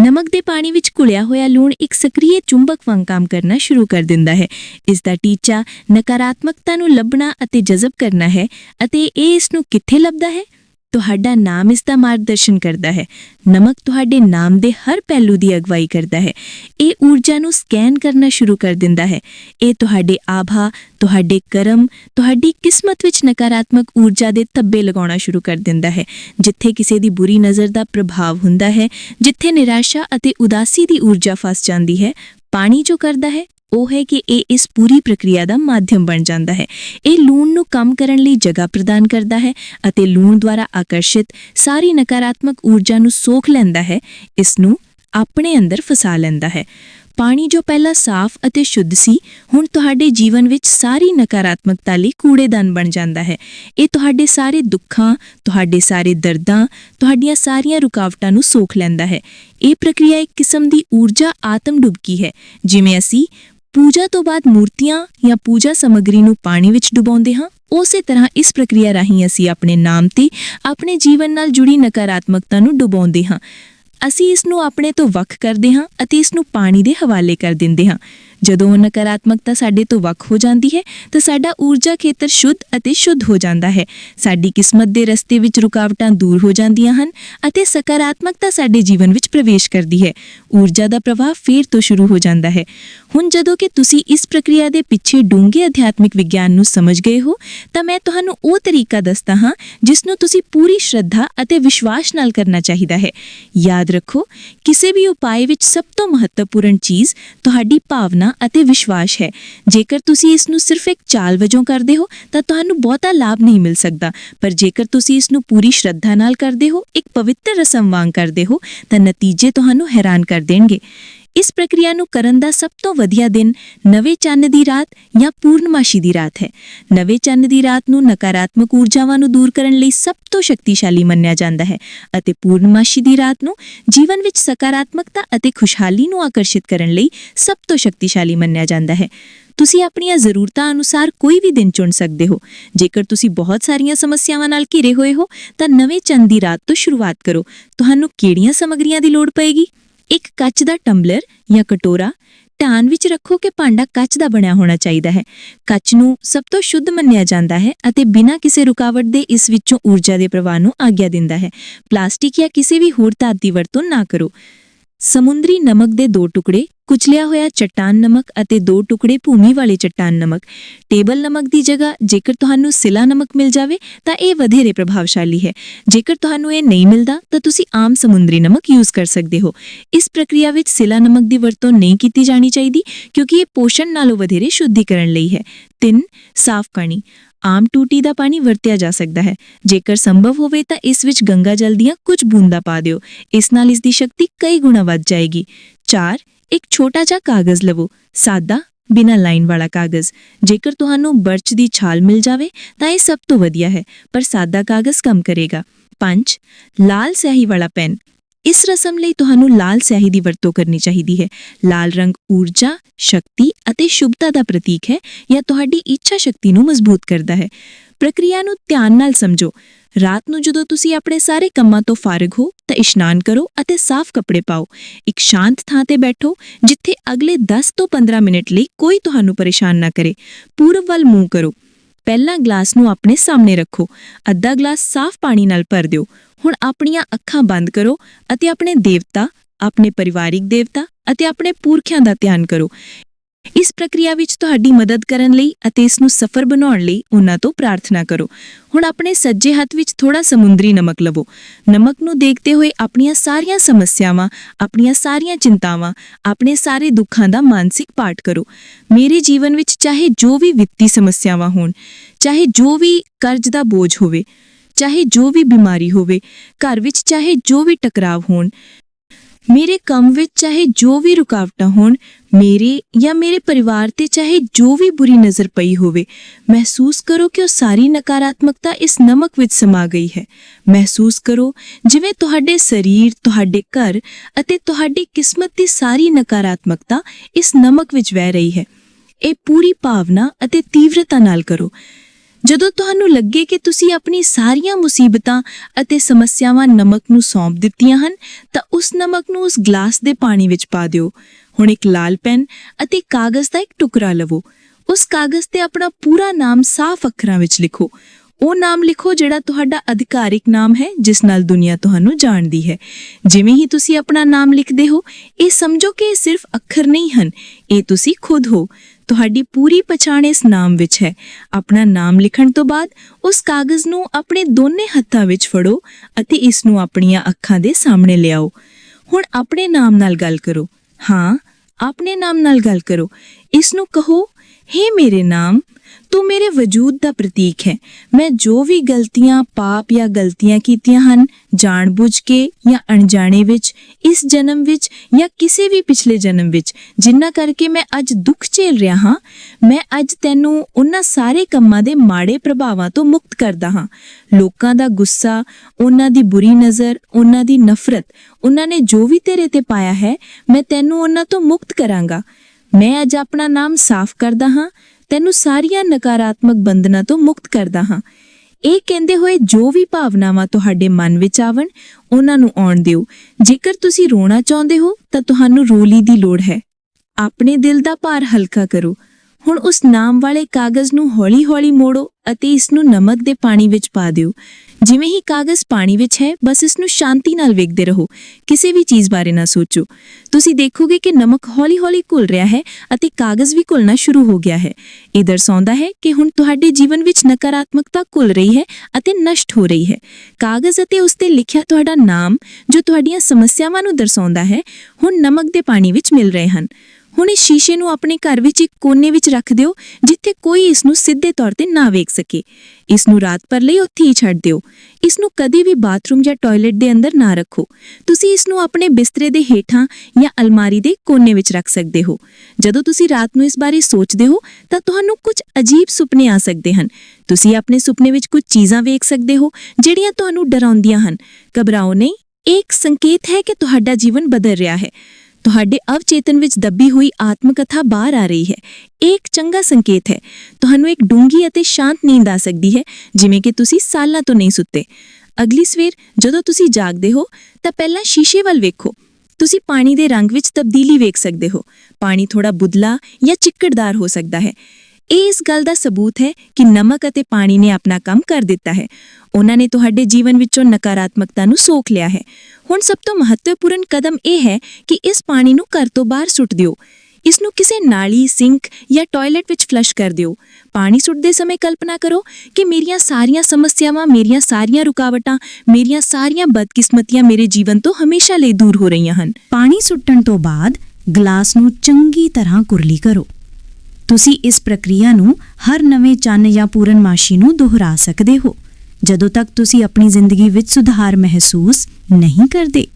ਨਮਕ ਦੇ ਪਾਣੀ ਵਿੱਚ ਘੁਲਿਆ ਹੋਇਆ ਲੂਣ ਇੱਕ ਸਕਰੀਏ ਚੁੰਬਕ ਵਾਂਗ ਕੰਮ ਕਰਨਾ ਸ਼ੁਰੂ ਕਰ ਦਿੰਦਾ ਹੈ। ਇਸ ਦਾ ਟੀਚਾ ਨਕਾਰਾਤਮਕਤਾ ਨੂੰ ਲੱਭਣਾ ਅਤੇ ਜਜ਼ਬ ਕਰਨਾ ਹੈ ਅਤੇ ਇਹ ਇਸ ਨੂੰ ਕਿੱਥੇ ਲੱਭਦਾ ਹੈ? ਤੁਹਾਡਾ ਨਾਮ ਇਸ ਦਾ ਮਾਰਗਦਰਸ਼ਨ ਕਰਦਾ ਹੈ। ਨਮਕ ਤੁਹਾਡੇ ਨਾਮ ਦੇ ਹਰ ਪਹਿਲੂ ਦੀ ਅਗਵਾਈ ਕਰਦਾ ਹੈ। ਇਹ ਊਰਜਾ ਨੂੰ ਸਕੈਨ ਕਰਨਾ ਸ਼ੁਰੂ ਕਰ ਦਿੰਦਾ ਹੈ। ਇਹ ਤੁਹਾਡੇ ਆਭਾ, ਤੁਹਾਡੇ ਕਰਮ, ਤੁਹਾਡੀ ਕਿਸਮਤ ਵਿੱਚ ਨਕਾਰਾਤਮਕ ਊਰਜਾ ਦੇ ਧੱਬੇ ਲਗਾਉਣਾ ਸ਼ੁਰੂ ਕਰ ਦਿੰਦਾ ਹੈ। ਜਿੱਥੇ ਕਿਸੇ ਦੀ ਬੁਰੀ ਨਜ਼ਰ ਦਾ ਪ੍ਰਭਾਵ ਹੁੰਦਾ ਹੈ, ਜਿੱਥੇ ਨਿਰਾਸ਼ਾ ਅਤੇ ਉਦਾਸੀ ਦੀ ਊਰਜਾ ਫਸ ਜਾਂਦੀ ਹੈ, ਪਾਣੀ ਜੋ ਕਰਦਾ ਹੈ ਉਹ ਹੈ ਕਿ ਇਹ ਇਸ ਪੂਰੀ ਪ੍ਰਕਿਰਿਆ ਦਾ ਮਾਧਿਅਮ ਬਣ ਜਾਂਦਾ ਹੈ। ਇਹ ਲੂਣ ਨੂੰ ਕੰਮ ਕਰਨ ਲਈ ਜਗ੍ਹਾ ਪ੍ਰਦਾਨ ਕਰਦਾ ਹੈ ਅਤੇ ਲੂਣ ਦੁਆਰਾ ਆਕਰਸ਼ਿਤ ਸਾਰੀ ਨਕਾਰਾਤਮਕ ਊਰਜਾ ਨੂੰ ਸੋਖ ਲੈਂਦਾ ਹੈ, ਇਸ ਨੂੰ ਆਪਣੇ ਅੰਦਰ ਫਸਾ ਲੈਂਦਾ ਹੈ। ਪਾਣੀ ਜੋ ਪਹਿਲਾਂ ਸਾਫ਼ ਅਤੇ ਸ਼ੁੱਧ ਸੀ, ਹੁਣ ਤੁਹਾਡੇ ਜੀਵਨ ਵਿੱਚ ਸਾਰੀ ਨਕਾਰਾਤਮਕਤਾ ਲਈ ਕੂੜੇਦਾਨ ਬਣ ਜਾਂਦਾ ਹੈ। ਇਹ ਤੁਹਾਡੇ ਸਾਰੇ ਦੁੱਖਾਂ, ਤੁਹਾਡੇ ਸਾਰੇ ਦਰਦਾਂ, ਤੁਹਾਡੀਆਂ ਸਾਰੀਆਂ ਰੁਕਾਵਟਾਂ ਨੂੰ ਸੋਖ ਲੈਂਦਾ ਹੈ। ਇਹ ਪ੍ਰਕਿਰਿਆ ਇੱਕ ਕਿਸਮ ਦੀ ਊਰਜਾ ਆਤਮ ਡੁਬਕੀ ਹੈ, ਜਿਵੇਂ ਅਸੀਂ ਪੂਜਾ ਤੋਂ ਬਾਅਦ ਮੂਰਤੀਆਂ ਜਾਂ ਪੂਜਾ ਸਮੱਗਰੀ ਨੂੰ ਪਾਣੀ ਵਿੱਚ ਡੁਬਾਉਂਦੇ ਹਾਂ। ਉਸੇ ਤਰ੍ਹਾਂ ਇਸ ਪ੍ਰਕਿਰਿਆ ਰਾਹੀਂ ਅਸੀਂ ਆਪਣੇ ਨਾਮ ਤੇ ਆਪਣੇ ਜੀਵਨ ਨਾਲ ਜੁੜੀ ਨਕਾਰਾਤਮਕਤਾ ਨੂੰ ਡੁਬਾਉਂਦੇ ਹਾਂ। ਅਸੀਂ ਇਸ ਨੂੰ ਆਪਣੇ ਤੋਂ ਵੱਖ ਕਰਦੇ ਹਾਂ ਅਤੇ ਇਸ ਨੂੰ ਪਾਣੀ ਦੇ ਹਵਾਲੇ ਕਰ ਦਿੰਦੇ ਹਾਂ। ਜਦੋਂ ਉਹ ਨਕਾਰਾਤਮਕਤਾ ਸਾਡੇ ਤੋਂ ਵੱਖ ਹੋ ਜਾਂਦੀ ਹੈ, ਤਾਂ ਸਾਡਾ ਊਰਜਾ ਖੇਤਰ ਸ਼ੁੱਧ ਅਤੇ ਸ਼ੁੱਧ ਹੋ ਜਾਂਦਾ ਹੈ। ਸਾਡੀ ਕਿਸਮਤ ਦੇ ਰਸਤੇ ਵਿੱਚ ਰੁਕਾਵਟਾਂ ਦੂਰ ਹੋ ਜਾਂਦੀਆਂ ਹਨ ਅਤੇ ਸਕਾਰਾਤਮਕਤਾ ਸਾਡੇ ਜੀਵਨ ਵਿੱਚ ਪ੍ਰਵੇਸ਼ ਕਰਦੀ ਹੈ। ਊਰਜਾ ਦਾ ਪ੍ਰਵਾਹ ਫੇਰ ਤੋਂ ਸ਼ੁਰੂ ਹੋ ਜਾਂਦਾ ਹੈ। ਹੁਣ ਜਦੋਂ ਕਿ ਤੁਸੀਂ ਇਸ ਪ੍ਰਕਿਰਿਆ ਦੇ ਪਿੱਛੇ ਡੂੰਘੇ ਅਧਿਆਤਮਿਕ ਵਿਗਿਆਨ ਨੂੰ ਸਮਝ ਗਏ ਹੋ, ਤਾਂ ਮੈਂ ਤੁਹਾਨੂੰ ਉਹ ਤਰੀਕਾ ਦੱਸਦਾ ਹਾਂ, ਜਿਸ ਨੂੰ ਤੁਸੀਂ ਪੂਰੀ ਸ਼ਰਧਾ ਅਤੇ ਵਿਸ਼ਵਾਸ ਨਾਲ ਕਰਨਾ ਚਾਹੀਦਾ ਹੈ। ਯਾਦ ਰੱਖੋ, ਕਿਸੇ ਵੀ ਉਪਾਅ ਵਿੱਚ ਸਭ ਤੋਂ ਮਹੱਤਵਪੂਰਨ ਚੀਜ਼ ਤੁਹਾਡੀ ਭਾਵਨਾ ਅਤੇ ਵਿਸ਼ਵਾਸ ਹੈ। ਜੇਕਰ ਤੁਸੀਂ ਇਸ ਨੂੰ ਸਿਰਫ ਇੱਕ ਚਾਲ ਵਜੋਂ ਕਰਦੇ ਹੋ, ਤਾਂ ਤੁਹਾਨੂੰ ਬਹੁਤਾ ਲਾਭ ਨਹੀਂ ਮਿਲ ਸਕਦਾ। ਪਰ ਜੇਕਰ ਤੁਸੀਂ ਇਸ ਨੂੰ ਪੂਰੀ ਸ਼ਰਧਾ ਨਾਲ ਕਰਦੇ ਹੋ, ਇੱਕ ਪਵਿੱਤਰ ਰਸਮ ਵਾਂਗ ਕਰਦੇ ਹੋ, ਤਾਂ ਨਤੀਜੇ ਤੁਹਾਨੂੰ ਹੈਰਾਨ ਕਰ ਦੇਣਗੇ। ਇਸ ਪ੍ਰਕਿਰਿਆ ਨੂੰ ਕਰਨ ਦਾ ਸਭ ਤੋਂ ਵਧੀਆ ਦਿਨ ਨਵੇਂ ਚੰਨ ਦੀ ਰਾਤ ਜਾਂ ਪੂਰਨਮਾਸ਼ੀ ਦੀ ਰਾਤ ਹੈ। ਨਵੇਂ ਚੰਨ ਦੀ ਰਾਤ ਨੂੰ ਨਕਾਰਾਤਮਕ ਊਰਜਾਵਾਂ ਨੂੰ ਦੂਰ ਕਰਨ ਲਈ ਸਭ ਤੋਂ ਸ਼ਕਤੀਸ਼ਾਲੀ ਮੰਨਿਆ ਜਾਂਦਾ ਹੈ ਅਤੇ ਪੂਰਨਮਾਸ਼ੀ ਦੀ ਰਾਤ ਨੂੰ ਜੀਵਨ ਵਿੱਚ ਸਕਾਰਾਤਮਕਤਾ ਅਤੇ ਖੁਸ਼ਹਾਲੀ ਨੂੰ ਆਕਰਸ਼ਿਤ ਕਰਨ ਲਈ ਸਭ ਤੋਂ ਸ਼ਕਤੀਸ਼ਾਲੀ ਮੰਨਿਆ ਜਾਂਦਾ ਹੈ। ਤੁਸੀਂ ਆਪਣੀਆਂ ਜ਼ਰੂਰਤਾਂ ਅਨੁਸਾਰ ਕੋਈ ਵੀ ਦਿਨ ਚੁਣ ਸਕਦੇ ਹੋ। ਜੇਕਰ ਤੁਸੀਂ ਬਹੁਤ ਸਾਰੀਆਂ ਸਮੱਸਿਆਵਾਂ ਨਾਲ ਘਿਰੇ ਹੋਏ ਹੋ, ਤਾਂ ਨਵੇਂ ਚੰਦ ਦੀ ਰਾਤ ਤੋਂ ਸ਼ੁਰੂਆਤ ਕਰੋ। ਤੁਹਾਨੂੰ ਕਿਹੜੀਆਂ ਸਮੱਗਰੀਆਂ ਦੀ ਲੋੜ ਪਏਗੀ? ਇੱਕ ਕੱਚ ਦਾ ਟੰਬਲਰ ਜਾਂ ਕਟੋਰਾ ਧਿਆਨ ਵਿੱਚ ਰੱਖੋ ਕਿ ਭਾਂਡਾ ਕੱਚ ਦਾ ਬਣਿਆ ਹੋਣਾ ਚਾਹੀਦਾ ਹੈ। ਕੱਚ ਨੂੰ ਸਭ ਤੋਂ ਸ਼ੁੱਧ ਮੰਨਿਆ ਜਾਂਦਾ ਹੈ ਅਤੇ ਬਿਨਾਂ ਕਿਸੇ ਰੁਕਾਵਟ ਦੇ ਇਸ ਵਿੱਚੋਂ ਊਰਜਾ ਦੇ ਪ੍ਰਵਾਹ ਨੂੰ ਆਗਿਆ ਦਿੰਦਾ ਹੈ। ਪਲਾਸਟਿਕ ਜਾਂ ਕਿਸੇ ਵੀ ਹੋਰ ਧਾਤ ਦੀ ਵਰਤੋਂ ਨਾ ਕਰੋ। ਸਮੁੰਦਰੀ ਨਮਕ ਦੇ ਦੋ ਟੁਕੜੇ ਕੁਚਲਿਆ ਹੋਇਆ ਚਟਾਨ ਨਮਕ ਅਤੇ ਦੋ ਟੁਕੜੇ ਭੂਮੀ ਵਾਲੇ ਚਟਾਨ ਨਮਕ। ਟੇਬਲ ਨਮਕ ਦੀ ਜਗ੍ਹਾ ਜੇਕਰ ਤੁਹਾਨੂੰ ਸਿਲਾ ਨਮਕ ਮਿਲ ਜਾਵੇ, ਤਾਂ ਇਹ ਵਧੇਰੇ ਪ੍ਰਭਾਵਸ਼ਾਲੀ ਹੈ। ਜੇਕਰ ਤੁਹਾਨੂੰ ਇਹ ਨਹੀਂ ਮਿਲਦਾ, ਤਾਂ ਤੁਸੀਂ ਆਮ ਸਮੁੰਦਰੀ ਨਮਕ ਯੂਜ਼ ਕਰ ਸਕਦੇ ਹੋ। ਇਸ ਪ੍ਰਕਿਰਿਆ ਵਿੱਚ ਸਿਲਾ ਨਮਕ ਦੀ ਵਰਤੋਂ ਨਹੀਂ ਕੀਤੀ ਜਾਣੀ ਚਾਹੀਦੀ, ਕਿਉਂਕਿ ਇਹ ਪੋਸ਼ਣ ਨਾਲੋਂ ਵਧੇਰੇ ਸ਼ੁੱਧੀਕਰਨ ਲਈ ਹੈ। 3 ਸਾਫ਼ ਪਾਣੀ। ਆਮ ਟੂਟੀ ਦਾ ਪਾਣੀ ਵਰਤਿਆ ਜਾ ਸਕਦਾ ਹੈ। ਜੇਕਰ ਸੰਭਵ ਹੋਵੇ, ਤਾਂ ਇਸ ਵਿੱਚ ਗੰਗਾ ਜਲ ਦੀਆਂ ਕੁਝ ਬੂੰਦਾਂ ਪਾ ਦਿਓ। ਇਸ ਨਾਲ ਇਸ ਦੀ ਸ਼ਕਤੀ ਕਈ ਗੁਣਾ ਵੱਧ ਜਾਏਗੀ। 4 ਇੱਕ ਛੋਟਾ ਜਿਹਾ ਕਾਗਜ਼ ਲਵੋ, ਸਾਦਾ, ਬਿਨਾਂ ਲਾਈਨ ਵਾਲਾ ਕਾਗਜ਼। ਜੇਕਰ ਤੁਹਾਨੂੰ ਬਰਚ ਦੀ ਛਾਲ ਮਿਲ ਜਾਵੇ, ਤਾਂ ਇਹ ਸਭ ਤੋਂ ਵਧੀਆ ਹੈ, ਪਰ ਸਾਦਾ ਕਾਗਜ਼ ਕੰਮ ਕਰੇਗਾ। 5 ਲਾਲ ਸਿਆਹੀ ਵਾਲਾ ਪੈਨ। ਇਸ ਰਸਮ ਲਈ ਤੁਹਾਨੂੰ ਲਾਲ ਸਿਆਹੀ ਦੀ ਵਰਤੋਂ ਕਰਨੀ ਚਾਹੀਦੀ ਹੈ। ਲਾਲ ਰੰਗ ਊਰਜਾ, ਸ਼ਕਤੀ ਅਤੇ ਸ਼ੁਭਤਾ ਦਾ ਪ੍ਰਤੀਕ ਹੈ ਜਾਂ ਤੁਹਾਡੀ ਇੱਛਾ ਸ਼ਕਤੀ ਨੂੰ ਮਜ਼ਬੂਤ ਕਰਦਾ ਹੈ। ਪ੍ਰਕਿਰਿਆ ਨੂੰ ਧਿਆਨ ਨਾਲ ਸਮਝੋ। ਰਾਤ ਨੂੰ ਜਦੋਂ ਤੁਸੀਂ ਆਪਣੇ ਸਾਰੇ ਕੰਮਾਂ ਤੋਂ ਫਾਰਗ ਹੋ, ਤਾਂ ਇਸ਼ਨਾਨ ਕਰੋ ਅਤੇ ਸਾਫ਼ ਕੱਪੜੇ ਪਾਓ। ਇੱਕ ਸ਼ਾਂਤ ਥਾਂ ਤੇ ਬੈਠੋ, ਜਿੱਥੇ ਅਗਲੇ 10 ਤੋਂ 15 ਮਿੰਟ ਲਈ ਕੋਈ ਤੁਹਾਨੂੰ ਪਰੇਸ਼ਾਨ ਨਾ ਕਰੇ। ਪੂਰਬ ਵੱਲ ਮੂੰਹ ਕਰੋ। ਪਹਿਲਾ ਗਲਾਸ ਨੂੰ ਆਪਣੇ ਸਾਹਮਣੇ ਰੱਖੋ। ਅੱਧਾ ਗਲਾਸ ਸਾਫ਼ ਪਾਣੀ ਨਾਲ ਭਰ ਦਿਓ। ਹੁਣ ਆਪਣੀਆਂ ਅੱਖਾਂ ਬੰਦ ਕਰੋ ਅਤੇ ਆਪਣੇ ਦੇਵਤਾ, ਆਪਣੇ ਪਰਿਵਾਰਿਕ ਦੇਵਤਾ ਅਤੇ ਆਪਣੇ ਪੁਰਖਿਆਂ ਦਾ ਧਿਆਨ ਕਰੋ। ਇਸ ਪ੍ਰਕਿਰਿਆ ਵਿੱਚ ਤੁਹਾਡੀ ਮਦਦ ਕਰਨ ਲਈ ਅਤੇ ਇਸ ਨੂੰ ਸਫਲ ਬਣਾਉਣ ਲਈ ਉਹਨਾਂ ਤੋਂ ਪ੍ਰਾਰਥਨਾ ਕਰੋ। ਹੁਣ ਆਪਣੇ ਸੱਜੇ ਹੱਥ ਵਿੱਚ ਥੋੜਾ ਸਮੁੰਦਰੀ ਨਮਕ ਲਵੋ। ਨਮਕ ਨੂੰ ਦੇਖਦੇ ਹੋਏ ਆਪਣੀਆਂ ਸਾਰੀਆਂ ਸਮੱਸਿਆਵਾਂ, ਆਪਣੀਆਂ ਸਾਰੀਆਂ ਚਿੰਤਾਵਾਂ, ਆਪਣੇ ਸਾਰੇ ਦੁੱਖਾਂ ਦਾ ਮਾਨਸਿਕ ਪਾਠ ਕਰੋ। ਮੇਰੇ ਜੀਵਨ ਵਿੱਚ ਚਾਹੇ ਜੋ ਵੀ ਵਿੱਤੀ ਸਮੱਸਿਆਵਾਂ ਹੋਣ, ਚਾਹੇ ਜੋ ਵੀ ਕਰਜ਼ ਦਾ ਬੋਝ ਹੋਵੇ ਚਾਹੇ ਜੋ ਵੀ ਬਿਮਾਰੀ ਹੋਵੇ, ਘਰ ਵਿੱਚ ਚਾਹੇ ਜੋ ਵੀ ਟਕਰਾਵ ਹੋਣ, ਮੇਰੇ ਕੰਮ ਵਿੱਚ ਚਾਹੇ ਜੋ ਵੀ ਰੁਕਾਵਟਾਂ ਹੋਣ, ਮੇਰੇ ਜਾਂ ਮੇਰੇ ਪਰਿਵਾਰ ਤੇ ਚਾਹੇ ਜੋ ਵੀ ਬੁਰੀ ਨਜ਼ਰ ਪਈ ਹੋਵੇ, ਮਹਿਸੂਸ ਕਰੋ ਕਿ ਉਹ ਸਾਰੀ ਨਕਾਰਾਤਮਕਤਾ ਇਸ ਨਮਕ ਵਿੱਚ ਸਮਾ ਗਈ ਹੈ। ਮਹਿਸੂਸ ਕਰੋ ਜਿਵੇਂ ਤੁਹਾਡੇ ਸਰੀਰ, ਤੁਹਾਡੇ ਘਰ ਅਤੇ ਤੁਹਾਡੀ ਕਿਸਮਤ ਦੀ ਸਾਰੀ ਨਕਾਰਾਤਮਕਤਾ ਇਸ ਨਮਕ ਵਿੱਚ ਵਹਿ ਰਹੀ ਹੈ। ਇਹ ਪੂਰੀ ਭਾਵਨਾ ਅਤੇ ਤੀਵਰਤਾ ਨਾਲ ਕਰੋ। ਜਦੋਂ ਤੁਹਾਨੂੰ ਲੱਗੇ ਕਿ ਤੁਸੀਂ ਆਪਣੀ ਸਾਰੀਆਂ ਮੁਸੀਬਤਾਂ ਅਤੇ ਸਮੱਸਿਆਵਾਂ ਨਮਕ ਨੂੰ ਸੌਂਪ ਦਿੱਤੀਆਂ ਹਨ, ਤਾਂ ਉਸ ਨਮਕ ਨੂੰ ਉਸ ਗਲਾਸ ਦੇ ਪਾਣੀ ਵਿੱਚ ਪਾ ਦਿਓ। ਹੁਣ ਇੱਕ ਲਾਲ ਪੈਨ ਅਤੇ ਕਾਗਜ਼ ਦਾ ਇੱਕ ਟੁਕੜਾ ਲਵੋ। ਉਸ ਕਾਗਜ਼ ਤੇ ਆਪਣਾ ਪੂਰਾ ਨਾਮ ਸਾਫ਼ ਅੱਖਰਾਂ ਵਿੱਚ ਲਿਖੋ। ਉਹ ਨਾਮ ਲਿਖੋ ਜਿਹੜਾ ਤੁਹਾਡਾ ਅਧਿਕਾਰਿਕ ਨਾਮ ਹੈ, ਜਿਸ ਨਾਲ ਦੁਨੀਆ ਤੁਹਾਨੂੰ ਜਾਣਦੀ ਹੈ। ਜਿਵੇਂ ਹੀ ਤੁਸੀਂ ਆਪਣਾ ਨਾਮ ਲਿਖਦੇ ਹੋ, ਇਹ ਸਮਝੋ ਕਿ ਇਹ ਸਿਰਫ ਅੱਖਰ ਨਹੀਂ ਹਨ, ਇਹ ਤੁਸੀਂ ਖੁਦ ਹੋ। ਤੁਹਾਡੀ ਪੂਰੀ ਪਛਾਣ ਇਸ ਨਾਮ ਵਿੱਚ ਹੈ। ਆਪਣਾ ਨਾਮ ਲਿਖਣ ਤੋਂ ਬਾਅਦ ਉਸ ਕਾਗਜ਼ ਨੂੰ ਆਪਣੇ ਦੋਨੇ ਹੱਥਾਂ ਵਿੱਚ ਫੜੋ ਅਤੇ ਇਸ ਨੂੰ ਆਪਣੀਆਂ ਅੱਖਾਂ ਦੇ ਸਾਹਮਣੇ ਲਿਆਓ। ਹੁਣ ਆਪਣੇ ਨਾਮ ਨਾਲ ਗੱਲ ਕਰੋ। ਹਾਂ, ਆਪਣੇ ਨਾਮ ਨਾਲ ਗੱਲ ਕਰੋ। ਇਸ ਨੂੰ ਕਹੋ हे ਮੇਰੇ ਨਾਮ, ਤੂੰ ਮੇਰੇ ਵਜੂਦ ਦਾ ਪ੍ਰਤੀਕ ਹੈ। ਮੈਂ ਜੋ ਵੀ ਗਲਤੀਆਂ ਪਾਪ ਜਾਂ ਗਲਤੀਆਂ ਕੀਤੀਆਂ ਹਨ, ਜਾਣਬੁੱਝ ਕੇ ਜਾਂ ਅਣਜਾਣੇ ਵਿੱਚ, ਇਸ ਜਨਮ ਵਿੱਚ ਜਾਂ ਕਿਸੇ ਵੀ ਪਿਛਲੇ ਜਨਮ ਵਿੱਚ, ਜਿੰਨਾ ਕਰਕੇ ਮੈਂ ਅੱਜ ਦੁੱਖ ਝੇਲ ਰਿਹਾ ਹਾਂ, ਮੈਂ ਅੱਜ ਤੈਨੂੰ ਉਹਨਾਂ ਸਾਰੇ ਕੰਮਾਂ ਦੇ ਮਾੜੇ ਪ੍ਰਭਾਵਾਂ ਤੋਂ ਮੁਕਤ ਕਰਦਾ ਹਾਂ। ਲੋਕਾਂ ਦਾ ਗੁੱਸਾ, ਉਹਨਾਂ ਦੀ ਬੁਰੀ ਨਜ਼ਰ, ਉਹਨਾਂ ਦੀ ਨਫ਼ਰਤ, ਉਹਨਾਂ ਨੇ ਜੋ ਵੀ ਤੇਰੇ ਤੇ ਪਾਇਆ ਹੈ, ਮੈਂ ਤੈਨੂੰ ਉਹਨਾਂ ਤੋਂ ਮੁਕਤ ਕਰਾਂਗਾ। ਮੈਂ ਅੱਜ ਆਪਣਾ ਨਾਮ ਸਾਫ਼ ਕਰਦਾ ਹਾਂ, ਤੈਨੂੰ ਸਾਰੀਆਂ ਨਕਾਰਾਤਮਕ ਬੰਧਨਾਂ ਤੋਂ ਮੁਕਤ ਕਰਦਾ ਹਾਂ। ਇਹ ਕਹਿੰਦੇ ਹੋਏ ਜੋ ਵੀ ਭਾਵਨਾਵਾਂ ਤੁਹਾਡੇ ਮਨ ਵਿੱਚ ਆਵਣ, ਉਹਨਾਂ ਨੂੰ ਆਉਣ ਦਿਓ। ਜੇਕਰ ਤੁਸੀਂ ਰੋਣਾ ਚਾਹੁੰਦੇ ਹੋ, ਤਾਂ ਤੁਹਾਨੂੰ ਰੋਲੀ ਦੀ ਲੋੜ ਹੈ। ਆਪਣੇ ਦਿਲ ਦਾ ਭਾਰ ਹਲਕਾ ਕਰੋ। ਹੁਣ ਉਸ ਨਾਮ ਵਾਲੇ ਕਾਗਜ਼ ਨੂੰ ਹੌਲੀ-ਹੌਲੀ ਮੋੜੋ ਅਤੇ ਇਸ ਨੂੰ ਨਮਕ ਦੇ ਪਾਣੀ ਵਿੱਚ ਪਾ ਦਿਓ। ਜਿਵੇਂ ਹੀ ਕਾਗਜ਼ ਪਾਣੀ ਵਿੱਚ ਹੈ, ਬਸ ਇਸ ਨੂੰ ਸ਼ਾਂਤੀ ਨਾਲ ਵੇਖਦੇ ਰਹੋ। ਕਿਸੇ ਵੀ ਚੀਜ਼ ਬਾਰੇ ਨਾ ਸੋਚੋ। ਤੁਸੀਂ ਦੇਖੋਗੇ ਕਿ ਨਮਕ ਹੌਲੀ-ਹੌਲੀ ਘੁਲ ਰਿਹਾ ਹੈ ਅਤੇ ਕਾਗਜ਼ ਵੀ ਘੁਲਣਾ ਸ਼ੁਰੂ ਹੋ ਗਿਆ ਹੈ। ਇਹ ਦਰਸਾਉਂਦਾ ਹੈ ਕਿ ਹੁਣ ਤੁਹਾਡੇ ਜੀਵਨ ਵਿੱਚ ਨਕਾਰਾਤਮਕਤਾ ਘੁਲ ਰਹੀ ਹੈ ਅਤੇ ਨਸ਼ਟ ਹੋ ਰਹੀ ਹੈ। ਕਾਗਜ਼ ਅਤੇ ਉਸ ਤੇ ਲਿਖਿਆ ਤੁਹਾਡਾ ਨਾਮ, ਜੋ ਤੁਹਾਡੀਆਂ ਸਮੱਸਿਆਵਾਂ ਨੂੰ ਦਰਸਾਉਂਦਾ ਹੈ, ਹੁਣ ਨਮਕ ਦੇ ਪਾਣੀ ਵਿੱਚ ਮਿਲ ਰਹੇ ਹਨ। ਹੁਣ ਇਸ ਸ਼ੀਸ਼ੇ ਨੂੰ ਆਪਣੇ ਘਰ ਵਿੱਚ ਇੱਕ ਕੋਨੇ ਵਿੱਚ ਰੱਖ ਦਿਓ, ਜਿੱਥੇ ਕੋਈ ਇਸ ਨੂੰ ਸਿੱਧੇ ਤੌਰ ਤੇ ਨਾ ਵੇਖ ਸਕੇ। ਇਸ ਨੂੰ ਰਾਤ ਭਰ ਲਈ ਉੱਥੇ ਹੀ ਛੱਡ ਦਿਓ। ਇਸ ਨੂੰ ਕਦੇ ਵੀ ਬਾਥਰੂਮ ਜਾਂ ਟਾਇਲਟ ਦੇ ਅੰਦਰ ਨਾ ਰੱਖੋ। ਤੁਸੀਂ ਇਸ ਨੂੰ ਆਪਣੇ ਬਿਸਤਰੇ ਦੇ ਹੇਠਾਂ ਜਾਂ ਅਲਮਾਰੀ ਦੇ ਕੋਨੇ ਵਿੱਚ ਰੱਖ ਸਕਦੇ ਹੋ। ਜਦੋਂ ਤੁਸੀਂ ਰਾਤ ਨੂੰ ਇਸ ਬਾਰੇ ਸੋਚਦੇ ਹੋ, ਤਾਂ ਤੁਹਾਨੂੰ ਕੁਝ ਅਜੀਬ ਸੁਪਨੇ ਆ ਸਕਦੇ ਹਨ। ਤੁਸੀਂ ਆਪਣੇ ਸੁਪਨੇ ਵਿੱਚ ਕੁਝ ਚੀਜ਼ਾਂ ਵੇਖ ਸਕਦੇ ਹੋ, ਜਿਹੜੀਆਂ ਤੁਹਾਨੂੰ ਡਰਾਉਂਦੀਆਂ ਹਨ। ਘਬਰਾਓ ਨਹੀਂ, ਇਹ ਇੱਕ ਸੰਕੇਤ ਹੈ ਕਿ ਤੁਹਾਡਾ ਜੀਵਨ ਬਦਲ ਰਿਹਾ ਹੈ। ਤੁਹਾਡੇ ਅਵਚੇਤਨ ਵਿੱਚ ਦੱਬੀ ਹੋਈ ਆਤਮਕਥਾ ਬਾਹਰ ਆ ਰਹੀ ਹੈ। ਇਹ ਇੱਕ ਚੰਗਾ ਸੰਕੇਤ ਹੈ। ਤੁਹਾਨੂੰ ਇੱਕ ਡੂੰਗੀ ਅਤੇ ਸ਼ਾਂਤ ਨੀਂਦ ਆ ਸਕਦੀ ਹੈ, ਜਿਵੇਂ ਕਿ ਤੁਸੀਂ ਸਾਲਾਂ ਤੋਂ ਨਹੀਂ ਸੁੱਤੇ। ਅਗਲੀ ਸਵੇਰ ਜਦੋਂ ਤੁਸੀਂ ਜਾਗਦੇ ਹੋ, ਤਾਂ ਪਹਿਲਾਂ ਸ਼ੀਸ਼ੇ ਵੱਲ ਵੇਖੋ। ਤੁਸੀਂ ਪਾਣੀ ਦੇ ਰੰਗ ਵਿੱਚ ਤਬਦੀਲੀ ਵੇਖ ਸਕਦੇ ਹੋ। ਪਾਣੀ ਥੋੜਾ ਬੁਦਲਾ ਜਾਂ ਚਿੱਕੜਦਾਰ ਹੋ ਸਕਦਾ ਹੈ। ਇਹ ਇਸ ਗੱਲ ਦਾ ਸਬੂਤ ਹੈ ਕਿ ਨਮਕ ਅਤੇ ਪਾਣੀ ਨੇ ਆਪਣਾ ਕੰਮ ਕਰ ਦਿੱਤਾ ਹੈ। ਉਹਨਾਂ ਨੇ ਤੁਹਾਡੇ ਜੀਵਨ ਵਿੱਚੋਂ ਨਕਾਰਾਤਮਕਤਾ ਨੂੰ ਸੋਖ ਲਿਆ ਹੈ। ਹੁਣ ਸਭ ਤੋਂ ਮਹੱਤਵਪੂਰਨ ਕਦਮ ਇਹ ਹੈ ਕਿ ਇਸ ਪਾਣੀ ਨੂੰ ਘਰ ਤੋਂ ਬਾਹਰ ਸੁੱਟ ਦਿਓ। ਇਸ ਨੂੰ ਕਿਸੇ ਨਾਲੀ, ਸਿੰਕ ਜਾਂ ਟਾਇਲਟ ਵਿੱਚ ਫਲਸ਼ ਕਰ ਦਿਓ। ਪਾਣੀ ਸੁੱਟਦੇ ਸਮੇਂ ਕਲਪਨਾ ਕਰੋ ਕਿ ਮੇਰੀਆਂ ਸਾਰੀਆਂ ਸਮੱਸਿਆਵਾਂ, ਮੇਰੀਆਂ ਸਾਰੀਆਂ ਰੁਕਾਵਟਾਂ, ਮੇਰੀਆਂ ਸਾਰੀਆਂ ਬਦਕਿਸਮਤੀਆਂ ਮੇਰੇ ਜੀਵਨ ਤੋਂ ਹਮੇਸ਼ਾ ਲਈ ਦੂਰ ਹੋ ਰਹੀਆਂ ਹਨ। ਪਾਣੀ ਸੁੱਟਣ ਤੋਂ ਬਾਅਦ ਗਲਾਸ ਨੂੰ ਚੰਗੀ ਤਰ੍ਹਾਂ ਕੁਰਲੀ ਕਰੋ। ਤੁਸੀਂ ਇਸ ਪ੍ਰਕਿਰਿਆ ਨੂੰ ਹਰ ਨਵੇਂ ਚੰਨ ਜਾਂ ਪੂਰਨਮਾਸ਼ੀ ਨੂੰ ਦੁਹਰਾ ਸਕਦੇ ਹੋ, ਜਦੋਂ ਤੱਕ ਤੁਸੀਂ ਆਪਣੀ ਜ਼ਿੰਦਗੀ ਵਿੱਚ ਸੁਧਾਰ ਮਹਿਸੂਸ ਨਹੀਂ ਕਰਦੇ।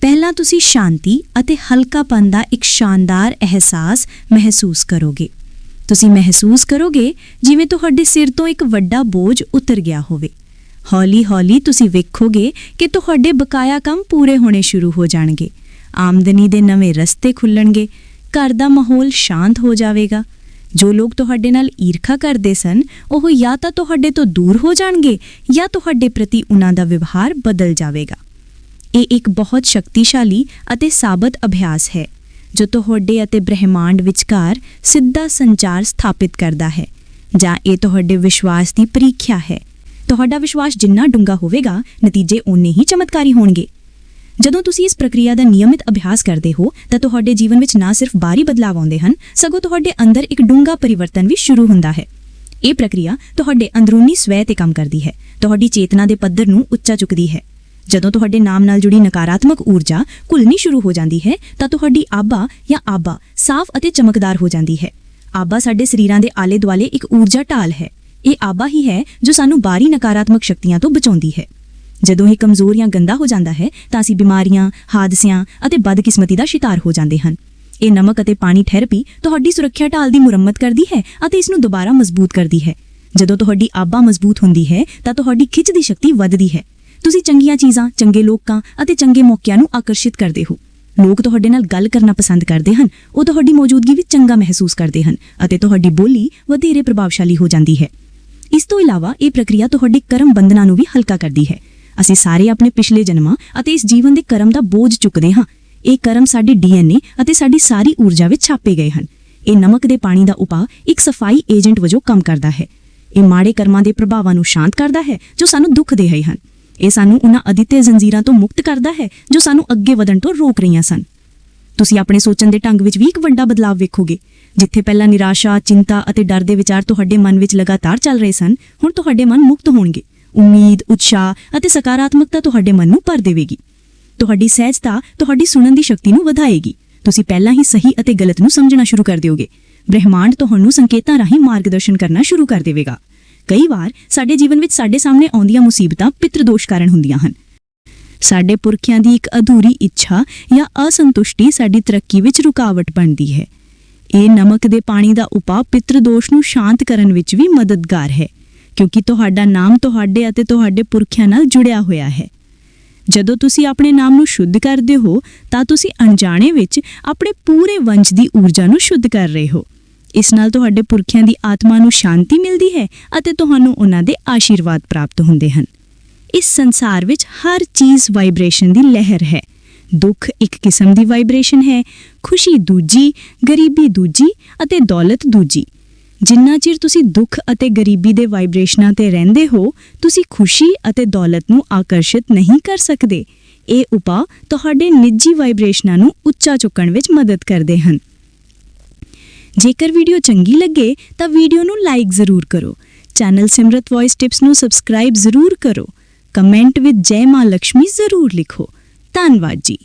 ਪਹਿਲਾਂ ਤੁਸੀਂ ਸ਼ਾਂਤੀ ਅਤੇ ਹਲਕਾਪਨ ਦਾ ਇੱਕ ਸ਼ਾਨਦਾਰ ਅਹਿਸਾਸ ਮਹਿਸੂਸ ਕਰੋਗੇ। ਤੁਸੀਂ ਮਹਿਸੂਸ ਕਰੋਗੇ ਜਿਵੇਂ ਤੁਹਾਡੇ ਸਿਰ ਤੋਂ ਇੱਕ ਵੱਡਾ ਬੋਝ ਉਤਰ ਗਿਆ ਹੋਵੇ। ਹੌਲੀ-ਹੌਲੀ ਤੁਸੀਂ ਵੇਖੋਗੇ ਕਿ ਤੁਹਾਡੇ ਬਕਾਇਆ ਕੰਮ ਪੂਰੇ ਹੋਣੇ ਸ਼ੁਰੂ ਹੋ ਜਾਣਗੇ। ਆਮਦਨੀ ਦੇ ਨਵੇਂ ਰਸਤੇ ਖੁੱਲਣਗੇ। ਘਰ ਦਾ ਮਾਹੌਲ ਸ਼ਾਂਤ ਹੋ ਜਾਵੇਗਾ। ਜੋ ਲੋਕ ਤੁਹਾਡੇ ਨਾਲ ਈਰਖਾ ਕਰਦੇ ਸਨ, ਉਹ ਜਾਂ ਤਾਂ ਤੁਹਾਡੇ ਤੋਂ ਦੂਰ ਹੋ ਜਾਣਗੇ, ਜਾਂ ਤੁਹਾਡੇ ਪ੍ਰਤੀ ਉਹਨਾਂ ਦਾ ਵਿਵਹਾਰ ਬਦਲ ਜਾਵੇਗਾ। ਇਹ ਇੱਕ ਬਹੁਤ ਸ਼ਕਤੀਸ਼ਾਲੀ ਅਤੇ ਸਾਬਤ ਅਭਿਆਸ ਹੈ, ਜੋ ਤੁਹਾਡੇ ਅਤੇ ਬ੍ਰਹਿਮੰਡ ਵਿਚਕਾਰ ਸਿੱਧਾ ਸੰਚਾਰ ਸਥਾਪਿਤ ਕਰਦਾ ਹੈ, ਜਾਂ ਇਹ ਤੁਹਾਡੇ ਵਿਸ਼ਵਾਸ ਦੀ ਪ੍ਰੀਖਿਆ ਹੈ। ਤੁਹਾਡਾ ਵਿਸ਼ਵਾਸ ਜਿੰਨਾ ਡੂੰਘਾ ਹੋਵੇਗਾ, ਨਤੀਜੇ ਓਨੇ ਹੀ ਚਮਤਕਾਰੀ ਹੋਣਗੇ। ਜਦੋਂ ਤੁਸੀਂ ਇਸ ਪ੍ਰਕਿਰਿਆ ਦਾ ਨਿਯਮਿਤ ਅਭਿਆਸ ਕਰਦੇ ਹੋ, ਤਾਂ ਤੁਹਾਡੇ ਜੀਵਨ ਵਿੱਚ ਨਾ ਸਿਰਫ ਬਾਹਰੀ ਬਦਲਾਅ ਆਉਂਦੇ ਹਨ, ਸਗੋਂ ਤੁਹਾਡੇ ਅੰਦਰ ਇੱਕ ਡੂੰਘਾ ਪਰਿਵਰਤਨ ਵੀ ਸ਼ੁਰੂ ਹੁੰਦਾ ਹੈ। ਇਹ ਪ੍ਰਕਿਰਿਆ ਤੁਹਾਡੇ ਅੰਦਰੂਨੀ ਸਵੈ ਤੇ ਕੰਮ ਕਰਦੀ ਹੈ। ਤੁਹਾਡੀ ਚੇਤਨਾ ਦੇ ਪੱਧਰ ਨੂੰ ਉੱਚਾ ਚੁੱਕਦੀ ਹੈ। ਜਦੋਂ ਤੁਹਾਡੇ ਨਾਮ ਨਾਲ ਜੁੜੀ ਨਕਾਰਾਤਮਕ ਊਰਜਾ ਘੁਲਣੀ ਸ਼ੁਰੂ ਹੋ ਜਾਂਦੀ ਹੈ, ਤਾਂ ਤੁਹਾਡੀ ਆਬਾ ਜਾਂ ਆਬਾ ਸਾਫ਼ ਅਤੇ ਚਮਕਦਾਰ ਹੋ ਜਾਂਦੀ ਹੈ। ਆਬਾ ਸਾਡੇ ਸਰੀਰਾਂ ਦੇ ਆਲੇ ਦੁਆਲੇ ਇੱਕ ਊਰਜਾ ਢਾਲ ਹੈ। ਇਹ ਆਬਾ ਹੀ ਹੈ ਜੋ ਸਾਨੂੰ ਬਾਹਰੀ ਨਕਾਰਾਤਮਕ ਸ਼ਕਤੀਆਂ ਤੋਂ ਬਚਾਉਂਦੀ ਹੈ। ਜਦੋਂ ਇਹ ਕਮਜ਼ੋਰ ਜਾਂ ਗੰਦਾ ਹੋ ਜਾਂਦਾ ਹੈ, ਤਾਂ ਅਸੀਂ ਬਿਮਾਰੀਆਂ, ਹਾਦਸਿਆਂ ਅਤੇ ਬਦਕਿਸਮਤੀ ਦਾ ਸ਼ਿਕਾਰ ਹੋ ਜਾਂਦੇ ਹਨ। ਇਹ ਨਮਕ ਅਤੇ ਪਾਣੀ ਥੈਰੇਪੀ ਤੁਹਾਡੀ ਸੁਰੱਖਿਆ ਢਾਲ ਦੀ ਮੁਰੰਮਤ ਕਰਦੀ ਹੈ ਅਤੇ ਇਸ ਨੂੰ ਦੁਬਾਰਾ ਮਜ਼ਬੂਤ ਕਰਦੀ ਹੈ। ਜਦੋਂ ਤੁਹਾਡੀ ਆਬਾ ਮਜ਼ਬੂਤ ਹੁੰਦੀ ਹੈ, ਤਾਂ ਤੁਹਾਡੀ ਖਿੱਚ ਦੀ ਸ਼ਕਤੀ ਵੱਧਦੀ ਹੈ। ਤੁਸੀਂ ਚੰਗੀਆਂ ਚੀਜ਼ਾਂ, ਚੰਗੇ ਲੋਕਾਂ ਅਤੇ ਚੰਗੇ ਮੌਕਿਆਂ ਨੂੰ ਆਕਰਸ਼ਿਤ ਕਰਦੇ ਹੋ। ਲੋਕ ਤੁਹਾਡੇ ਨਾਲ ਗੱਲ ਕਰਨਾ ਪਸੰਦ ਕਰਦੇ ਹਨ, ਉਹ ਤੁਹਾਡੀ ਮੌਜੂਦਗੀ ਵਿੱਚ ਚੰਗਾ ਮਹਿਸੂਸ ਕਰਦੇ ਹਨ ਅਤੇ ਤੁਹਾਡੀ ਬੋਲੀ ਵਧੇਰੇ ਪ੍ਰਭਾਵਸ਼ਾਲੀ ਹੋ ਜਾਂਦੀ ਹੈ। ਇਸ ਤੋਂ ਇਲਾਵਾ ਇਹ ਪ੍ਰਕਿਰਿਆ ਤੁਹਾਡੇ ਕਰਮ ਬੰਧਨਾਂ ਨੂੰ ਵੀ ਹਲਕਾ ਕਰਦੀ ਹੈ। ਅਸੀਂ ਸਾਰੇ ਆਪਣੇ ਪਿਛਲੇ ਜਨਮਾਂ ਅਤੇ ਇਸ ਜੀਵਨ ਦੇ ਕਰਮ ਦਾ ਬੋਝ ਚੁੱਕਦੇ ਹਾਂ। ਇਹ ਕਰਮ ਸਾਡੇ ਡੀਐਨਏ ਅਤੇ ਸਾਡੀ ਸਾਰੀ ਊਰਜਾ ਵਿੱਚ ਛਾਪੇ ਗਏ ਹਨ। ਇਹ ਨਮਕ ਦੇ ਪਾਣੀ ਦਾ ਉਪਾਅ ਇੱਕ ਸਫ਼ਾਈ ਏਜੰਟ ਵਜੋਂ ਕੰਮ ਕਰਦਾ ਹੈ। ਇਹ ਮਾੜੇ ਕਰਮਾਂ ਦੇ ਪ੍ਰਭਾਵਾਂ ਨੂੰ ਸ਼ਾਂਤ ਕਰਦਾ ਹੈ, ਜੋ ਸਾਨੂੰ ਦੁੱਖ ਦੇ ਰਹੇ ਹਨ। ਇਹ ਸਾਨੂੰ ਉਹਨਾਂ ਅਦਿੱਤੇ ਜ਼ੰਜੀਰਾਂ ਤੋਂ ਮੁਕਤ ਕਰਦਾ ਹੈ, ਜੋ ਸਾਨੂੰ ਅੱਗੇ ਵਧਣ ਤੋਂ ਰੋਕ ਰਹੀਆਂ ਸਨ। ਤੁਸੀਂ ਆਪਣੇ ਸੋਚਣ ਦੇ ਢੰਗ ਵਿੱਚ ਵੀ ਇੱਕ ਵੱਡਾ ਬਦਲਾਅ ਵੇਖੋਗੇ। ਜਿੱਥੇ ਪਹਿਲਾਂ ਨਿਰਾਸ਼ਾ, ਚਿੰਤਾ ਅਤੇ ਡਰ ਦੇ ਵਿਚਾਰ ਤੁਹਾਡੇ ਮਨ ਵਿੱਚ ਲਗਾਤਾਰ ਚੱਲ ਰਹੇ ਸਨ, ਹੁਣ ਤੁਹਾਡੇ ਮਨ ਮੁਕਤ ਹੋਣਗੇ। ਉਮੀਦ, ਉਤਸ਼ਾਹ ਅਤੇ ਸਕਾਰਾਤਮਕਤਾ ਤੁਹਾਡੇ ਮਨ ਨੂੰ ਭਰ ਦੇਵੇਗੀ। ਤੁਹਾਡੀ ਸਹਿਜਤਾ ਤੁਹਾਡੀ ਸੁਣਨ ਦੀ ਸ਼ਕਤੀ ਨੂੰ ਵਧਾਏਗੀ। ਤੁਸੀਂ ਪਹਿਲਾਂ ਹੀ ਸਹੀ ਅਤੇ ਗਲਤ ਨੂੰ ਸਮਝਣਾ ਸ਼ੁਰੂ ਕਰ ਦਿਓਗੇ। ਬ੍ਰਹਿਮੰਡ ਤੁਹਾਨੂੰ ਸੰਕੇਤਾਂ ਰਾਹੀਂ ਮਾਰਗਦਰਸ਼ਨ ਕਰਨਾ ਸ਼ੁਰੂ ਕਰ ਦੇਵੇਗਾ। ਕਈ ਵਾਰ ਸਾਡੇ ਜੀਵਨ ਵਿੱਚ ਸਾਡੇ ਸਾਹਮਣੇ ਆਉਂਦੀਆਂ ਮੁਸੀਬਤਾਂ ਪਿਤਰਦੋਸ਼ ਕਾਰਨ ਹੁੰਦੀਆਂ ਹਨ। ਸਾਡੇ ਪੁਰਖਿਆਂ ਦੀ ਇੱਕ ਅਧੂਰੀ ਇੱਛਾ ਜਾਂ ਅਸੰਤੁਸ਼ਟੀ ਸਾਡੀ ਤਰੱਕੀ ਵਿੱਚ ਰੁਕਾਵਟ ਬਣਦੀ ਹੈ। ਇਹ ਨਮਕ ਦੇ ਪਾਣੀ ਦਾ ਉਪਾਅ ਪਿਤਰਦੋਸ਼ ਨੂੰ ਸ਼ਾਂਤ ਕਰਨ ਵਿੱਚ ਵੀ ਮਦਦਗਾਰ ਹੈ। ਕਿਉਂਕਿ ਤੁਹਾਡਾ ਨਾਮ ਤੁਹਾਡੇ ਅਤੇ ਤੁਹਾਡੇ ਪੁਰਖਿਆਂ ਨਾਲ ਜੁੜਿਆ ਹੋਇਆ ਹੈ। ਜਦੋਂ ਤੁਸੀਂ ਆਪਣੇ ਨਾਮ ਨੂੰ ਸ਼ੁੱਧ ਕਰਦੇ ਹੋ, ਤਾਂ ਤੁਸੀਂ ਅਣਜਾਣੇ ਵਿੱਚ ਆਪਣੇ ਪੂਰੇ ਵੰਸ਼ ਦੀ ਊਰਜਾ ਨੂੰ ਸ਼ੁੱਧ ਕਰ ਰਹੇ ਹੋ। ਇਸ ਨਾਲ ਤੁਹਾਡੇ ਪੁਰਖਿਆਂ ਦੀ ਆਤਮਾ ਨੂੰ ਸ਼ਾਂਤੀ ਮਿਲਦੀ ਹੈ ਅਤੇ ਤੁਹਾਨੂੰ ਉਹਨਾਂ ਦੇ ਆਸ਼ੀਰਵਾਦ ਪ੍ਰਾਪਤ ਹੁੰਦੇ ਹਨ। ਇਸ ਸੰਸਾਰ ਵਿੱਚ ਹਰ ਚੀਜ਼ ਵਾਈਬ੍ਰੇਸ਼ਨ ਦੀ ਲਹਿਰ ਹੈ। ਦੁੱਖ ਇੱਕ ਕਿਸਮ ਦੀ ਵਾਈਬ੍ਰੇਸ਼ਨ ਹੈ, ਖੁਸ਼ੀ ਦੂਜੀ, ਗਰੀਬੀ ਦੂਜੀ ਅਤੇ ਦੌਲਤ ਦੂਜੀ। ਜਿੰਨਾ ਚਿਰ ਤੁਸੀਂ ਦੁੱਖ ਅਤੇ ਗਰੀਬੀ ਦੇ ਵਾਈਬ੍ਰੇਸ਼ਨਾਂ ਤੇ ਰਹਿੰਦੇ ਹੋ, ਤੁਸੀਂ ਖੁਸ਼ੀ ਅਤੇ ਦੌਲਤ ਨੂੰ ਆਕਰਸ਼ਿਤ ਨਹੀਂ ਕਰ ਸਕਦੇ। ਇਹ ਉਪਾਅ ਤੁਹਾਡੇ ਨਿੱਜੀ ਵਾਈਬ੍ਰੇਸ਼ਨਾਂ ਨੂੰ ਉੱਚਾ ਚੁੱਕਣ ਵਿੱਚ ਮਦਦ ਕਰਦੇ ਹਨ। ਜੇਕਰ ਵੀਡੀਓ ਚੰਗੀ ਲੱਗੇ, ਤਾਂ ਵੀਡੀਓ ਨੂੰ ਲਾਈਕ ਜ਼ਰੂਰ ਕਰੋ। ਚੈਨਲ ਸਿਮਰਤ ਵੌਇਸ ਟਿਪਸ ਨੂੰ ਸਬਸਕ੍ਰਾਈਬ ਜ਼ਰੂਰ ਕਰੋ। ਕਮੈਂਟ ਵਿੱਚ ਜੈ ਮਾਂ ਲక్ష్ਮੀ ਜ਼ਰੂਰ ਲਿਖੋ। ਧੰਨਵਾਦ ਜੀ।